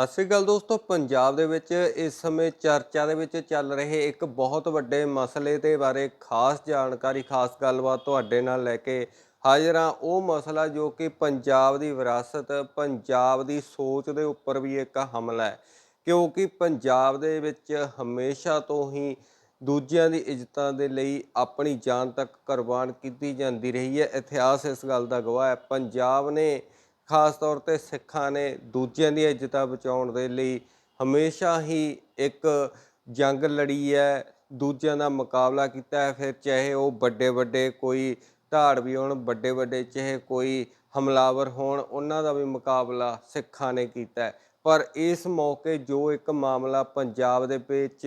ਸਤਿ ਸ੍ਰੀ ਅਕਾਲ ਦੋਸਤੋ, ਪੰਜਾਬ ਦੇ ਵਿੱਚ ਇਸ ਸਮੇਂ ਚਰਚਾ ਦੇ ਵਿੱਚ ਚੱਲ ਰਹੇ ਇੱਕ ਬਹੁਤ ਵੱਡੇ ਮਸਲੇ ਦੇ ਬਾਰੇ ਖਾਸ ਜਾਣਕਾਰੀ, ਖਾਸ ਗੱਲਬਾਤ ਤੁਹਾਡੇ ਨਾਲ ਲੈ ਕੇ ਹਾਜ਼ਰ ਹਾਂ। ਉਹ ਮਸਲਾ ਜੋ ਕਿ ਪੰਜਾਬ ਦੀ ਵਿਰਾਸਤ, ਪੰਜਾਬ ਦੀ ਸੋਚ ਦੇ ਉੱਪਰ ਵੀ ਇੱਕ ਹਮਲਾ ਹੈ। ਕਿਉਂਕਿ ਪੰਜਾਬ ਦੇ ਵਿੱਚ ਹਮੇਸ਼ਾ ਤੋਂ ਹੀ ਦੂਜਿਆਂ ਦੀ ਇੱਜ਼ਤਾਂ ਦੇ ਲਈ ਆਪਣੀ ਜਾਨ ਤੱਕ ਕੁਰਬਾਨ ਕੀਤੀ ਜਾਂਦੀ ਰਹੀ ਹੈ। ਇਤਿਹਾਸ ਇਸ ਗੱਲ ਦਾ ਗਵਾਹ ਹੈ। ਪੰਜਾਬ ਨੇ ਖਾਸ ਤੌਰ ਤੇ ਸਿੱਖਾਂ ਨੇ ਦੂਜਿਆਂ ਦੀਆਂ ਇੱਜ਼ਤਾਂ ਬਚਾਉਣ ਦੇ ਲਈ ਹਮੇਸ਼ਾ ਹੀ ਇੱਕ ਜੰਗ ਲੜੀ ਹੈ, ਦੂਜਿਆਂ ਦਾ ਮੁਕਾਬਲਾ ਕੀਤਾ ਹੈ। ਫਿਰ ਚਾਹੇ ਉਹ ਵੱਡੇ ਵੱਡੇ ਕੋਈ ਧਾੜਵੀ ਹੋਣ, ਵੱਡੇ ਵੱਡੇ ਚਾਹੇ ਕੋਈ ਹਮਲਾਵਰ ਹੋਣ, ਉਹਨਾਂ ਦਾ ਵੀ ਮੁਕਾਬਲਾ ਸਿੱਖਾਂ ਨੇ ਕੀਤਾ ਹੈ। ਪਰ ਇਸ ਮੌਕੇ ਜੋ ਇੱਕ ਮਾਮਲਾ ਪੰਜਾਬ ਦੇ ਵਿੱਚ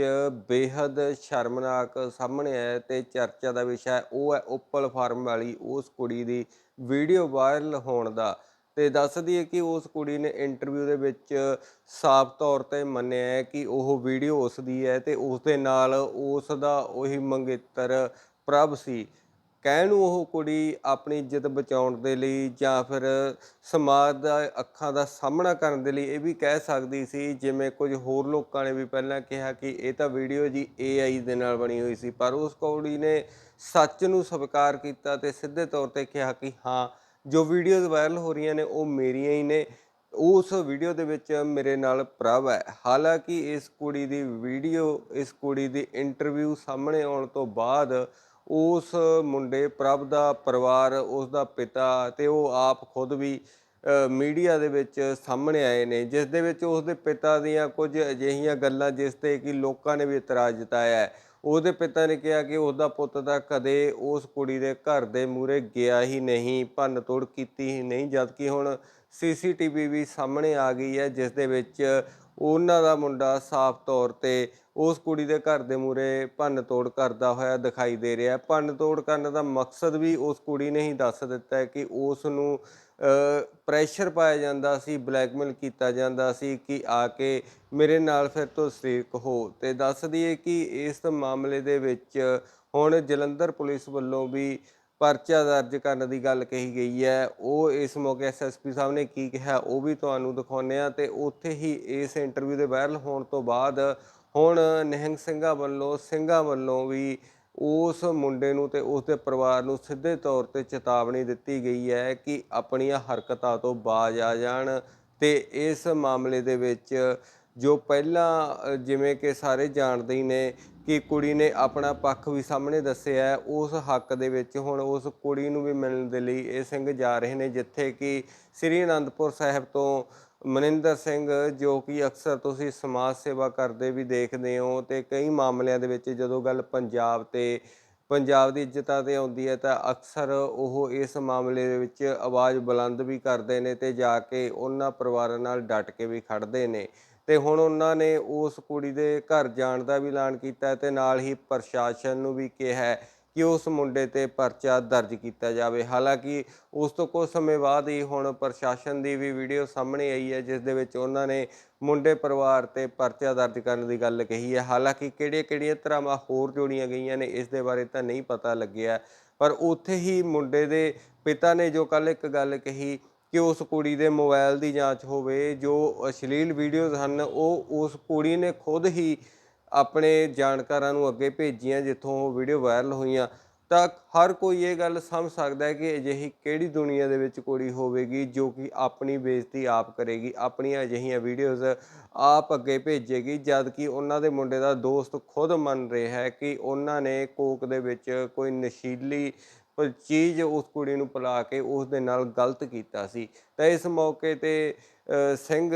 ਬੇहद ਸ਼ਰਮਨਾਕ ਸਾਹਮਣੇ ਆਇਆ ਤੇ ਚਰਚਾ ਦਾ ਵਿਸ਼ਾ ਉਹ ਹੈ ਉਪਲ ਫਾਰਮ ਵਾਲੀ, ਉਸ ਕੁੜੀ ਦੀ ਵੀਡੀਓ ਵਾਇਰਲ ਹੋਣ ਦਾ। ਤੇ ਦੱਸਦੀ ਹੈ ਕਿ ਉਸ ਕੁੜੀ ਨੇ ਇੰਟਰਵਿਊ ਦੇ ਵਿੱਚ ਸਾਫ਼ ਤੌਰ ਤੇ ਮੰਨਿਆ ਹੈ ਕਿ ਉਹ ਵੀਡੀਓ ਉਸ ਦੀ ਹੈ ਤੇ ਉਸ ਦੇ ਨਾਲ ਉਸ ਦਾ ਉਹੀ ਮੰਗੇਤਰ ਪ੍ਰਭ ਸੀ। ਕਹਿਣ ਨੂੰ ਉਹ ਕੁੜੀ ਆਪਣੀ ਇੱਜ਼ਤ ਬਚਾਉਣ ਦੇ ਲਈ ਜਾਂ ਫਿਰ ਸਮਾਜ ਦਾ ਅੱਖਾਂ ਦਾ ਸਾਹਮਣਾ ਕਰਨ ਦੇ ਲਈ ਇਹ ਵੀ ਕਹਿ ਸਕਦੀ ਸੀ, ਜਿਵੇਂ ਕੁਝ ਹੋਰ ਲੋਕਾਂ ਨੇ ਵੀ ਪਹਿਲਾਂ ਕਿਹਾ ਕਿ ਇਹ ਤਾਂ ਵੀਡੀਓ ਜੀ AI ਦੇ ਨਾਲ ਬਣੀ ਹੋਈ ਸੀ, ਪਰ ਉਸ ਕੁੜੀ ਨੇ ਸੱਚ ਨੂੰ ਸਵੀਕਾਰ ਕੀਤਾ ਤੇ ਸਿੱਧੇ ਤੌਰ ਤੇ ਕਿਹਾ ਕਿ ਹਾਂ ਜੋ ਵੀਡੀਓਜ਼ ਵਾਇਰਲ ਹੋ ਰਹੀਆਂ ਨੇ, ਉਹ ਮੇਰੀਆਂ ਹੀ ਨੇ। ਉਸ ਵੀਡੀਓ ਦੇ ਵਿੱਚ ਮੇਰੇ ਨਾਲ ਪ੍ਰਭ ਹੈ। ਹਾਲਾਂਕਿ ਇਸ ਕੁੜੀ ਦੀ ਵੀਡੀਓ ਇਸ ਕੁੜੀ ਦੀ ਇੰਟਰਵਿਊ ਸਾਹਮਣੇ ਆਉਣ ਤੋਂ ਬਾਅਦ ਉਸ ਮੁੰਡੇ ਪ੍ਰਭ ਦਾ ਪਰਿਵਾਰ, ਉਸ ਦਾ ਪਿਤਾ ਤੇ ਉਹ ਆਪ ਖੁਦ ਵੀ ਮੀਡੀਆ ਦੇ ਵਿੱਚ ਸਾਹਮਣੇ ਆਏ ਨੇ, ਜਿਸ ਦੇ ਵਿੱਚ ਉਸ ਦੇ ਪਿਤਾ ਦੀਆਂ ਕੁਝ ਅਜਿਹੀਆਂ ਗੱਲਾਂ, ਜਿਸ ਤੇ ਕਿ ਲੋਕਾਂ ਨੇ ਵੀ ਇਤਰਾਜ਼ ਜਤਾਇਆ ਹੈ। ਉਹਦੇ ਪਿਤਾ ਨੇ ਕਿਹਾ ਕਿ ਉਹਦਾ ਪੁੱਤ ਤਾਂ ਕਦੇ ਉਸ ਕੁੜੀ ਦੇ ਘਰ ਦੇ ਮੂਹਰੇ ਗਿਆ ਹੀ ਨਹੀਂ ਭੰਨ ਤੋੜ ਕੀਤੀ ਹੀ ਨਹੀਂ, ਜਦਕਿ ਹੁਣ ਸੀਸੀਟੀਵੀ ਵੀ ਸਾਹਮਣੇ ਆ ਗਈ ਹੈ, ਜਿਸ ਦੇ ਵਿੱਚ ਉਹਨਾਂ ਦਾ ਮੁੰਡਾ ਸਾਫ਼ ਤੌਰ ਤੇ ਉਸ ਕੁੜੀ ਦੇ ਘਰ ਦੇ ਮੂਹਰੇ ਭੰਨ ਤੋੜ ਕਰਦਾ ਹੋਇਆ ਦਿਖਾਈ ਦੇ ਰਿਹਾ ਭੰਨ ਤੋੜ ਕਰਨ ਦਾ ਮਕਸਦ ਵੀ ਉਸ ਕੁੜੀ ਨੇ ਹੀ ਦੱਸ ਦਿੱਤਾ ਹੈ ਕਿ ਉਸ ਨੂੰ ਪ੍ਰੈਸ਼ਰ ਪਾਇਆ ਜਾਂਦਾ ਸੀ ਬਲੈਕਮੇਲ ਕੀਤਾ ਜਾਂਦਾ ਸੀ ਕਿ ਆ ਕੇ ਮੇਰੇ ਨਾਲ ਫਿਰ ਤੋਂ ਸ਼ਰੀਕ ਹੋ। ਤੇ ਦੱਸ ਦਈਏ ਕਿ ਇਸ ਮਾਮਲੇ ਦੇ ਵਿੱਚ ਹੁਣ ਜਲੰਧਰ ਪੁਲਿਸ ਵੱਲੋਂ ਵੀ ਪਰਚਾ ਦਰਜ ਕਰਨ ਦੀ ਗੱਲ ਕਹੀ ਗਈ ਹੈ। ਉਹ ਇਸ ਮੌਕੇ ਐਸਐਸਪੀ ਸਾਹਿਬ ਨੇ ਕੀ ਕਿਹਾ, ਉਹ ਵੀ ਤੁਹਾਨੂੰ ਦਿਖਾਉਂਦੇ ਆ ਤੇ ਉੱਥੇ ਹੀ ਇਸ ਇੰਟਰਵਿਊ ਦੇ ਵਾਇਰਲ ਹੋਣ ਤੋਂ ਬਾਅਦ ਹੁਣ ਨਿਹੰਗ ਸਿੰਘਾਂ ਵੱਲੋਂ ਸਿੰਘਾਂ ਵੱਲੋਂ ਵੀ ਉਸ ਮੁੰਡੇ ਨੂੰ ਤੇ ਉਸ ਦੇ ਪਰਿਵਾਰ ਨੂੰ ਸਿੱਧੇ ਤੌਰ ਤੇ ਚੇਤਾਵਨੀ ਦਿੱਤੀ ਗਈ ਹੈ ਕਿ ਆਪਣੀਆਂ ਹਰਕਤਾਂ ਤੋਂ ਬਾਜ਼ ਆ ਜਾਣ ਤੇ ਇਸ ਮਾਮਲੇ ਦੇ ਵਿੱਚ ਜੋ ਪਹਿਲਾਂ ਜਿਵੇਂ ਕਿ ਸਾਰੇ ਜਾਣਦੇ ਹੀ ਨੇ ਕਿ ਕੁੜੀ ਨੇ ਆਪਣਾ ਪੱਖ ਵੀ ਸਾਹਮਣੇ ਦੱਸਿਆ ਉਸ ਹੱਕ ਦੇ ਵਿੱਚ ਹੁਣ ਉਸ ਕੁੜੀ ਨੂੰ ਵੀ ਮਿਲਣ ਦੇ ਲਈ ਇਹ ਸਿੰਘ ਜਾ ਰਹੇ ਨੇ, ਜਿੱਥੇ ਕਿ ਸ੍ਰੀ ਅਨੰਦਪੁਰ ਸਾਹਿਬ ਤੋਂ ਮਨਿੰਦਰ ਸਿੰਘ, ਜੋ ਕਿ ਅਕਸਰ ਤੁਸੀਂ ਸਮਾਜ ਸੇਵਾ ਕਰਦੇ ਵੀ ਦੇਖਦੇ ਹੋ ਤੇ ਕਈ ਮਾਮਲਿਆਂ ਦੇ ਵਿੱਚ ਜਦੋਂ ਗੱਲ ਪੰਜਾਬ ਤੇ, ਪੰਜਾਬ ਦੀ ਇੱਜ਼ਤਾਂ ਤੇ ਆਉਂਦੀ ਹੈ ਤਾਂ ਅਕਸਰ ਉਹ ਇਸ ਮਾਮਲੇ ਦੇ ਵਿੱਚ ਆਵਾਜ਼ ਬੁਲੰਦ ਵੀ ਕਰਦੇ ਨੇ ਤੇ ਜਾ ਕੇ ਉਹਨਾਂ ਪਰਿਵਾਰਾਂ ਨਾਲ ਡਟ ਕੇ ਵੀ ਖੜਦੇ ਨੇ। ਤੇ ਹੁਣ ਉਹਨਾਂ ਨੇ ਉਸ ਕੁੜੀ ਦੇ ਘਰ ਜਾਣ ਦਾ ਵੀ ਐਲਾਨ ਕੀਤਾ ਹੈ ਤੇ ਨਾਲ ਹੀ ਪ੍ਰਸ਼ਾਸਨ ਨੂੰ ਵੀ ਕਿਹਾ ਕਿ ਉਸ ਮੁੰਡੇ ਤੇ ਪਰਚਾ ਦਰਜ ਕੀਤਾ ਜਾਵੇ। ਹਾਲਾਂਕਿ ਉਸ ਤੋਂ ਕੁਝ ਸਮੇਂ ਬਾਅਦ ਹੀ ਹੁਣ ਪ੍ਰਸ਼ਾਸਨ ਦੀ ਵੀ ਵੀਡੀਓ ਸਾਹਮਣੇ ਆਈ ਹੈ, ਜਿਸ ਦੇ ਵਿੱਚ ਉਹਨਾਂ ਨੇ ਮੁੰਡੇ ਪਰਿਵਾਰ ਤੇ ਪਰਚਾ ਦਰਜ ਕਰਨ ਦੀ ਗੱਲ ਕਹੀ ਹੈ। ਹਾਲਾਂਕਿ ਕਿਹੜੀਆਂ-ਕਿਹੜੀਆਂ ਧਰਾਵਾਂ ਹੋਰ ਜੋੜੀਆਂ ਗਈਆਂ ਨੇ, ਇਸ ਦੇ ਬਾਰੇ ਤਾਂ ਨਹੀਂ ਪਤਾ ਲੱਗਿਆ। ਪਰ ਉੱਥੇ ਹੀ ਮੁੰਡੇ ਦੇ ਪਿਤਾ ਨੇ ਜੋ ਕੱਲ ਇੱਕ ਗੱਲ ਕਹੀ ਕਿ ਉਸ ਕੁੜੀ ਦੇ ਮੋਬਾਈਲ ਦੀ ਜਾਂਚ ਹੋਵੇ, ਜੋ ਅਸ਼ਲੀਲ ਵੀਡੀਓਜ਼ ਹਨ, ਉਹ ਉਸ ਕੁੜੀ ਨੇ ਖੁਦ ਹੀ ਆਪਣੇ ਜਾਣਕਾਰਾਂ ਨੂੰ ਅੱਗੇ ਭੇਜੀਆਂ ਜਿੱਥੋਂ ਉਹ ਵੀਡੀਓ ਵਾਇਰਲ ਹੋਈਆਂ, ਤਾਂ ਹਰ ਕੋਈ ਇਹ ਗੱਲ ਸਮਝ ਸਕਦਾ ਹੈ ਕਿ ਅਜਿਹੀ ਕਿਹੜੀ ਦੁਨੀਆ ਦੇ ਵਿੱਚ ਕੁੜੀ ਹੋਵੇਗੀ ਜੋ ਕਿ ਆਪਣੀ ਬੇਇੱਜ਼ਤੀ ਆਪ ਕਰੇਗੀ, ਆਪਣੀਆਂ ਅਜਿਹੀਆਂ ਵੀਡੀਓਜ਼ ਆਪ ਅੱਗੇ ਭੇਜੇਗੀ, ਜਦ ਕਿ ਉਹਨਾਂ ਦੇ ਮੁੰਡੇ ਦਾ ਦੋਸਤ ਖੁਦ ਮੰਨ ਰਿਹਾ ਹੈ ਕਿ ਉਹਨਾਂ ਨੇ ਕੋਕ ਦੇ ਵਿੱਚ ਕੋਈ ਨਸ਼ੀਲੀ ਚੀਜ਼ ਉਸ ਕੁੜੀ ਨੂੰ ਪਿਲਾ ਕੇ ਉਸ ਦੇ ਨਾਲ ਗਲਤ ਕੀਤਾ ਸੀ। ਤਾਂ ਇਸ ਮੌਕੇ ਤੇ ਸਿੰਘ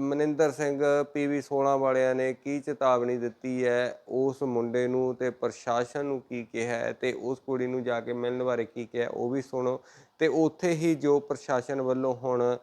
ਮਨਿੰਦਰ ਸਿੰਘ ਪੀਵੀ 16 ਵਾਲਿਆਂ ਨੇ ਕੀ ਚੇਤਾਵਨੀ ਦਿੱਤੀ ਹੈ? ਉਸ ਮੁੰਡੇ ਨੂੰ ਤੇ ਪ੍ਰਸ਼ਾਸਨ ਨੂੰ ਕੀ ਕਿਹਾ ਹੈ? ਤੇ ਉਸ ਕੁੜੀ ਨੂੰ ਜਾ ਕੇ ਮਿਲਣ ਬਾਰੇ ਕੀ ਕਿਹਾ? ਉਹ ਵੀ ਸੁਣੋ। ਤੇ ਉੱਥੇ ਹੀ ਜੋ ਪ੍ਰਸ਼ਾਸਨ ਵੱਲੋਂ ਹੁਣ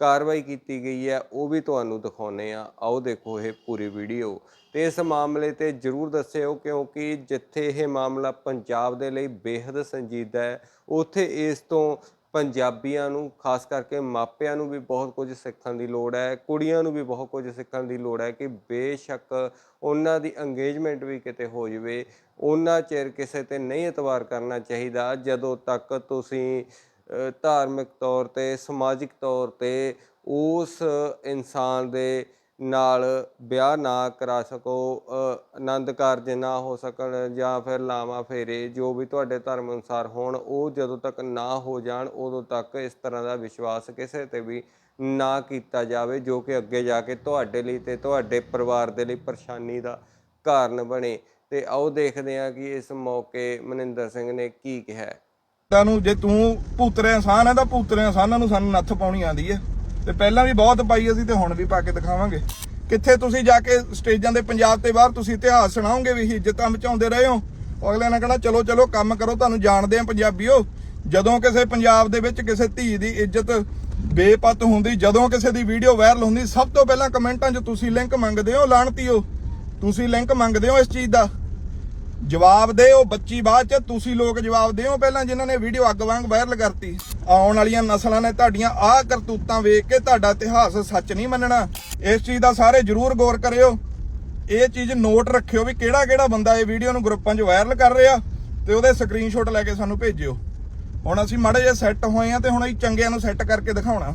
ਕਾਰਵਾਈ ਕੀਤੀ ਗਈ ਹੈ, ਉਹ ਵੀ ਤੁਹਾਨੂੰ ਦਿਖਾਉਨੇ ਆ ਆਓ ਦੇਖੋ ਇਹ ਪੂਰੀ ਵੀਡੀਓ। ਤੇ ਇਸ ਮਾਮਲੇ ਤੇ ਜਰੂਰ ਦੱਸਿਓ, ਕਿਉਂਕਿ ਜਿੱਥੇ ਇਹ ਮਾਮਲਾ ਪੰਜਾਬ ਦੇ ਲਈ ਬੇहद ਸੰਜੀਦਾ ਹੈ, ਉੱਥੇ ਇਸ ਤੋਂ ਪੰਜਾਬੀਆਂ ਨੂੰ, ਖਾਸ ਕਰਕੇ ਮਾਪਿਆਂ ਨੂੰ ਵੀ ਬਹੁਤ ਕੁਝ ਸਿੱਖਣ ਦੀ ਲੋੜ ਹੈ, ਕੁੜੀਆਂ ਨੂੰ ਵੀ ਬਹੁਤ ਕੁਝ ਸਿੱਖਣ ਦੀ ਲੋੜ ਹੈ ਕਿ ਬੇਸ਼ੱਕ ਉਹਨਾਂ ਦੀ ਅੰਗੇਜਮੈਂਟ ਵੀ ਕਿਤੇ ਹੋ ਜਵੇ। ਉਹਨਾਂ ਚਿਰ ਕਿਸੇ ਤੇ ਨਹੀਂ ਇਤਵਾਰ ਕਰਨਾ ਚਾਹੀਦਾ, ਜਦੋਂ ਤੱਕ ਤੁਸੀਂ ਧਾਰਮਿਕ ਤੌਰ ਤੇ, ਸਮਾਜਿਕ ਤੌਰ ਤੇ ਉਸ ਇਨਸਾਨ ਦੇ ਨਾਲ ਵਿਆਹ ਨਾ ਕਰਾ ਸਕੋ ਆਨੰਦ ਕਾਰਜ ਨਾ ਹੋ ਸਕਣ ਜਾਂ ਫਿਰ ਲਾਵਾਂ ਫੇਰੇ, ਜੋ ਵੀ ਤੁਹਾਡੇ ਧਰਮ ਅਨੁਸਾਰ ਹੋਣ, ਉਹ ਜਦੋਂ ਤੱਕ ਨਾ ਹੋ ਜਾਣ, ਉਦੋਂ ਤੱਕ ਇਸ ਤਰ੍ਹਾਂ ਦਾ ਵਿਸ਼ਵਾਸ ਕਿਸੇ ਤੇ ਵੀ ਨਾ ਕੀਤਾ ਜਾਵੇ, ਜੋ ਕਿ ਅੱਗੇ ਜਾ ਕੇ ਤੁਹਾਡੇ ਲਈ ਤੇ ਤੁਹਾਡੇ ਪਰਿਵਾਰ ਦੇ ਲਈ ਪਰੇਸ਼ਾਨੀ ਦਾ ਕਾਰਨ ਬਣੇ। ਤੇ ਆਓ ਦੇਖਦੇ ਹਾਂ ਕਿ ਇਸ ਮੌਕੇ ਮਨਿੰਦਰ ਸਿੰਘ ਨੇ ਕੀ ਕਿਹਾ ਤਾਂ ਨੂੰ ਜੇ ਤੂੰ ਭੂਤਰੇ ਇਨਸਾਨ ਹੈ ਤਾਂ ਭੂਤਰੇ ਇਨਸਾਨਾਂ ਨੂੰ ਸਾਨੂੰ ਨੱਥ ਪਾਉਣੀ ਆਂਦੀ ਹੈ। ਤੇ ਪਹਿਲਾਂ ਵੀ ਬਹੁਤ ਪਾਈ ਅਸੀਂ ਤੇ ਹੁਣ ਵੀ ਪਾ ਕੇ ਦਿਖਾਵਾਂਗੇ। ਕਿੱਥੇ ਤੁਸੀਂ ਜਾ ਕੇ ਸਟੇਜਾਂ ਦੇ ਪੰਜਾਬ ਤੇ ਬਾਹਰ ਤੁਸੀਂ ਇਤਿਹਾਸ ਸੁਣਾਓਗੇ ਵੀ ਇੱਜ਼ਤਾਂ ਬਚਾਉਂਦੇ ਰਹੇ ਹੋ। ਅਗਲੇ ਨੇ ਕਹਿਣਾ, ਚਲੋ ਚਲੋ, ਕੰਮ ਕਰੋ, ਤੁਹਾਨੂੰ ਜਾਣਦੇ ਆ ਪੰਜਾਬੀਓ। ਜਦੋਂ ਕਿਸੇ ਪੰਜਾਬ ਦੇ ਵਿੱਚ ਕਿਸੇ ਧੀ ਦੀ ਇੱਜ਼ਤ ਬੇਪਤ ਹੁੰਦੀ, ਜਦੋਂ ਕਿਸੇ ਦੀ ਵੀਡੀਓ ਵਾਇਰਲ ਹੁੰਦੀ, ਸਭ ਤੋਂ ਪਹਿਲਾਂ ਕਮੈਂਟਾਂ 'ਚ ਤੁਸੀਂ ਲਿੰਕ ਮੰਗਦੇ ਹੋ ਲਾਣਤੀਓ ਤੁਸੀਂ ਲਿੰਕ ਮੰਗਦੇ ਹੋ ਇਸ ਚੀਜ਼ ਦਾ। ਜਵਾਬ ਦੇ ਉਹ ਬੱਚੀ ਬਾਅਦ ਚ, ਤੁਸੀਂ ਲੋਕ ਜਵਾਬ ਦਿਓ ਪਹਿਲਾਂ ਜਿਨ੍ਹਾਂ ਨੇ ਵੀਡੀਓ ਅੱਗ ਵਾਂਗ ਵਾਇਰਲ ਕਰਤੀ। ਆਉਣ ਵਾਲੀਆਂ ਨਸਲਾਂ ਨੇ ਤੁਹਾਡੀਆਂ ਆਹ ਕਰਤੂਤਾਂ ਵੇਖ ਕੇ ਤੁਹਾਡਾ ਇਤਿਹਾਸ ਸੱਚ ਨਹੀਂ ਮੰਨਣਾ। ਇਸ ਚੀਜ਼ ਦਾ ਸਾਰੇ ਜਰੂਰ ਗੌਰ ਕਰਿਓ। ਇਹ ਚੀਜ਼ ਨੋਟ ਰੱਖਿਓ ਵੀ ਕਿਹੜਾ ਕਿਹੜਾ ਬੰਦਾ ਇਹ ਵੀਡੀਓ ਨੂੰ ਗਰੁੱਪਾਂ 'ਚ ਵਾਇਰਲ ਕਰ ਰਿਹਾ ਤੇ ਉਹਦੇ ਸਕਰੀਨਸ਼ਾਟ ਲੈ ਕੇ ਸਾਨੂੰ ਭੇਜਿਓ। ਹੁਣ ਅਸੀਂ ਮਾੜੇ ਜਿਹਾ ਸੈੱਟ ਹੋਏ ਆ ਤੇ ਹੁਣ ਅਸੀਂ ਚੰਗਿਆਂ ਨੂੰ ਸੈੱਟ ਕਰਕੇ ਦਿਖਾਉਣਾ।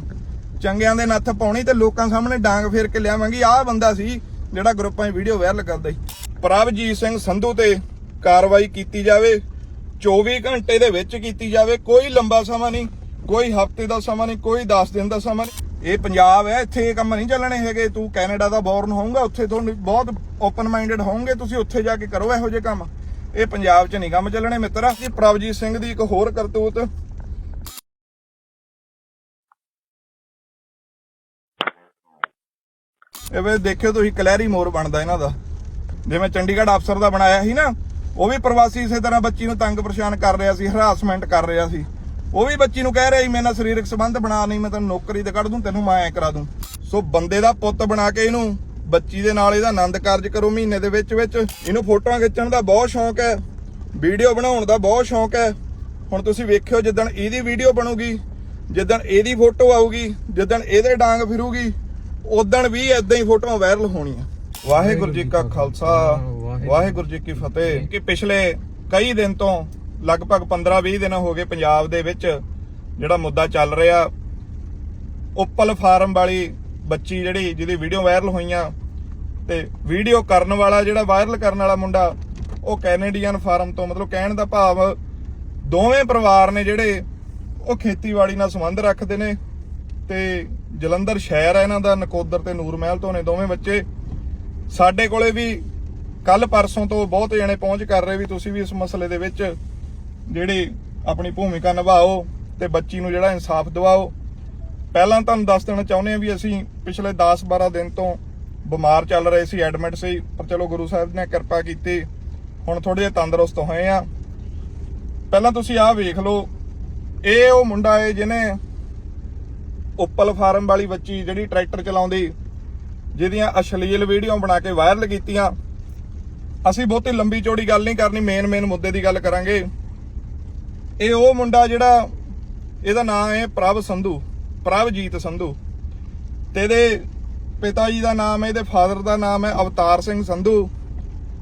ਚੰਗਿਆਂ ਦੇ ਨੱਥ ਪਾਉਣੀ ਤੇ ਲੋਕਾਂ ਸਾਹਮਣੇ ਡਾਂਗ ਫੇਰ ਕੇ ਲਿਆਵਾਂਗੀ। ਆਹ ਬੰਦਾ ਸੀ ਜਿਹੜਾ ਗਰੁੱਪਾਂ 'ਚ ਵੀਡੀਓ ਵਾਇਰਲ ਕਰਦਾ। ਸੀ ਪ੍ਰਭਜੀਤ ਸਿੰਘ ਸੰਧੂ ਤੇ ਕਾਰਵਾਈ ਕੀਤੀ ਜਾਵੇ 24 ਘੰਟੇ ਦੇ ਵਿੱਚ ਕੀਤੀ ਜਾਵੇ, ਕੋਈ ਲੰਬਾ ਸਮਾਂ ਨਹੀਂ, ਕੋਈ ਹਫ਼ਤੇ ਦਾ ਸਮਾਂ ਨਹੀਂ, ਕੋਈ 10 ਦਿਨ ਦਾ ਸਮਾਂ ਨਹੀਂ। ਇਹ ਪੰਜਾਬ ਹੈ, ਇੱਥੇ ਇਹ ਕੰਮ ਨਹੀਂ ਚੱਲਣੇ ਹੈਗੇ, ਤੂੰ ਕੈਨੇਡਾ ਦਾ ਬੌਰਨ ਹੋਊਗਾ, ਉੱਥੇ ਤੁਹਾਨੂੰ ਬਹੁਤ ਓਪਨ ਮਾਈਂਡਡ ਹੋਵੋਗੇ ਤੁਸੀਂ ਉੱਥੇ ਜਾ ਕੇ ਕਰੋ ਇਹੋ ਜਿਹੇ ਕੰਮ। ਇਹ ਪੰਜਾਬ 'ਚ ਨਹੀਂ ਕੰਮ ਚੱਲਣੇ, ਮਿੱਤਰਾ। ਜੀ ਪ੍ਰਭਜੀਤ ਸਿੰਘ ਦੀ ਇੱਕ ਹੋਰ ਕਰਤੂਤ। ਇਹ ਵੇ ਦੇਖਿਓ ਤੁਸੀਂ ਕਲੈਰੀ ਮੋਰ ਬਣਦਾ ਇਹਨਾਂ ਦਾ। ਜਿਵੇਂ ਚੰਡੀਗੜ੍ਹ ਅਫਸਰ ਦਾ ਬਣਾਇਆ ਸੀ ਨਾ ਉਹ ਵੀ ਪ੍ਰਵਾਸੀ ਇਸੇ ਤਰ੍ਹਾਂ ਬੱਚੀ ਨੂੰ ਤੰਗ ਪਰੇਸ਼ਾਨ ਕਰ ਰਿਹਾ ਸੀ ਹਰਾਸਮੈਂਟ ਕਰ ਰਿਹਾ ਸੀ। ਉਹ ਵੀ ਬੱਚੀ ਨੂੰ ਕਹਿ ਰਿਹਾ ਸੀ, ਮੇਰੇ ਨਾਲ ਸਰੀਰਕ ਸੰਬੰਧ ਬਣਾ, ਨਹੀਂ ਮੈਂ ਤੈਨੂੰ ਨੌਕਰੀ ਤੇ ਕੱਢ ਦੂੰ, ਤੈਨੂੰ ਮੈਂ ਐ ਕਰਾ ਦੂੰ। ਸੋ ਬੰਦੇ ਦਾ ਪੁੱਤ ਬਣਾ ਕੇ ਇਹਨੂੰ, ਬੱਚੀ ਦੇ ਨਾਲ ਇਹਦਾ ਆਨੰਦ ਕਾਰਜ ਕਰੋ ਮਹੀਨੇ ਦੇ ਵਿੱਚ ਵਿੱਚ। ਇਹਨੂੰ ਫੋਟੋਆਂ ਖਿੱਚਣ ਦਾ ਬਹੁਤ ਸ਼ੌਂਕ ਹੈ, ਵੀਡੀਓ ਬਣਾਉਣ ਦਾ ਬਹੁਤ ਸ਼ੌਂਕ ਹੈ। ਹੁਣ ਤੁਸੀਂ ਵੇਖਿਓ ਜਿੱਦਣ ਇਹਦੀ ਵੀਡੀਓ ਬਣੂਗੀ, ਜਿੱਦਣ ਇਹਦੀ ਫੋਟੋ ਆਊਗੀ, ਜਿੱਦਣ ਇਹਦੇ ਡਾਂਗ ਫਿਰੂਗੀ ਉਦਣ ਵੀ ਇਦਾਂ ਹੀ ਫੋਟੋਆਂ ਵਾਇਰਲ ਹੋਣੀਆਂ। ਵਾਹਿਗੁਰੂ ਜੀ ਕਾ ਖਾਲਸਾ। ਵਾਹਿਗੁਰੂ ਜੀ ਕੀ ਫਤਿਹ। ਕਿ ਪਿਛਲੇ ਕਈ ਦਿਨ ਤੋਂ ਲਗਭਗ 15-20 ਦਿਨ ਹੋ ਗਏ ਪੰਜਾਬ ਦੇ ਵਿੱਚ ਜਿਹੜਾ ਮੁੱਦਾ ਚੱਲ ਰਿਹਾ ਉੱਪਲ ਫਾਰਮ ਵਾਲੀ ਬੱਚੀ ਜਿਹੜੀ ਜਿਹਦੀ ਵੀਡੀਓ ਵਾਇਰਲ ਹੋਈਆਂ ਤੇ ਵੀਡੀਓ ਕਰਨ ਵਾਲਾ ਜਿਹੜਾ ਵਾਇਰਲ ਕਰਨ ਵਾਲਾ ਮੁੰਡਾ ਉਹ ਕੈਨੇਡੀਅਨ ਫਾਰਮ ਤੋਂ ਮਤਲਬ ਕਹਿਣ ਦਾ ਭਾਵ ਦੋਵੇਂ ਪਰਿਵਾਰ ਨੇ ਜਿਹੜੇ ਉਹ ਖੇਤੀਬਾੜੀ ਨਾਲ ਸੰਬੰਧ ਰੱਖਦੇ ਨੇ ਤੇ ਜਲੰਧਰ ਸ਼ਹਿਰ ਹੈ ਇਹਨਾਂ ਦਾ ਨਕੋਦਰ ਤੇ ਨੂਰ ਮਹਿਲ ਤੋਂ ਨੇ ਦੋਵੇਂ ਬੱਚੇ। ਸਾਡੇ ਕੋਲੇ ਵੀ ਕੱਲ ਪਰਸੋਂ ਤੋਂ ਬਹੁਤ ਜਣੇ ਪਹੁੰਚ ਕਰ ਰਹੇ ਵੀ ਤੁਸੀਂ ਵੀ ਇਸ ਮਸਲੇ ਦੇ ਵਿੱਚ ਜਿਹੜੀ ਆਪਣੀ ਭੂਮਿਕਾ ਨਿਭਾਓ ਤੇ ਬੱਚੀ ਨੂੰ ਜਿਹੜਾ ਇਨਸਾਫ ਦਿਵਾਓ। ਪਹਿਲਾਂ ਤੁਹਾਨੂੰ ਦੱਸ ਦੇਣਾ ਚਾਹੁੰਦੇ ਆ ਵੀ ਅਸੀਂ ਪਿਛਲੇ 10-12 ਦਿਨ ਤੋਂ ਬਿਮਾਰ ਚੱਲ ਰਹੇ ਸੀ ਐਡਮਿਟ ਸੀ, ਪਰ ਚਲੋ ਗੁਰੂ ਸਾਹਿਬ ਨੇ ਕਿਰਪਾ ਕੀਤੀ, ਹੁਣ ਥੋੜੇ ਜਿਹਾ ਤੰਦਰੁਸਤ ਹੋਏ ਆ ਪਹਿਲਾਂ ਤੁਸੀਂ ਆਹ ਵੇਖ ਲਓ, ਇਹ ਉਹ ਮੁੰਡਾ ਏ ਜਿਹਨੇ ਉੱਪਲ ਫਾਰਮ ਵਾਲੀ ਬੱਚੀ ਜਿਹੜੀ ਟਰੈਕਟਰ ਚਲਾਉਂਦੀ, ਜਿਹਦੀਆਂ ਅਸ਼ਲੀਲ ਵੀਡੀਓ ਬਣਾ ਕੇ ਵਾਇਰਲ ਕੀਤੀਆਂ ਅਸੀਂ ਬਹੁਤੀ ਲੰਬੀ ਚੌੜੀ ਗੱਲ ਨਹੀਂ ਕਰਨੀ ਮੇਨ ਮੇਨ ਮੁੱਦੇ ਦੀ ਗੱਲ ਕਰਾਂਗੇ। ਇਹ ਉਹ ਮੁੰਡਾ ਜਿਹੜਾ, ਇਹਦਾ ਨਾਮ ਹੈ ਪ੍ਰਭ ਸੰਧੂ, ਪ੍ਰਭਜੀਤ ਸੰਧੂ। ਤੇ ਇਹਦੇ ਪਿਤਾ ਜੀ ਦਾ ਨਾਮ ਹੈ, ਇਹਦੇ ਫਾਦਰ ਦਾ ਨਾਮ ਹੈ ਅਵਤਾਰ ਸਿੰਘ ਸੰਧੂ,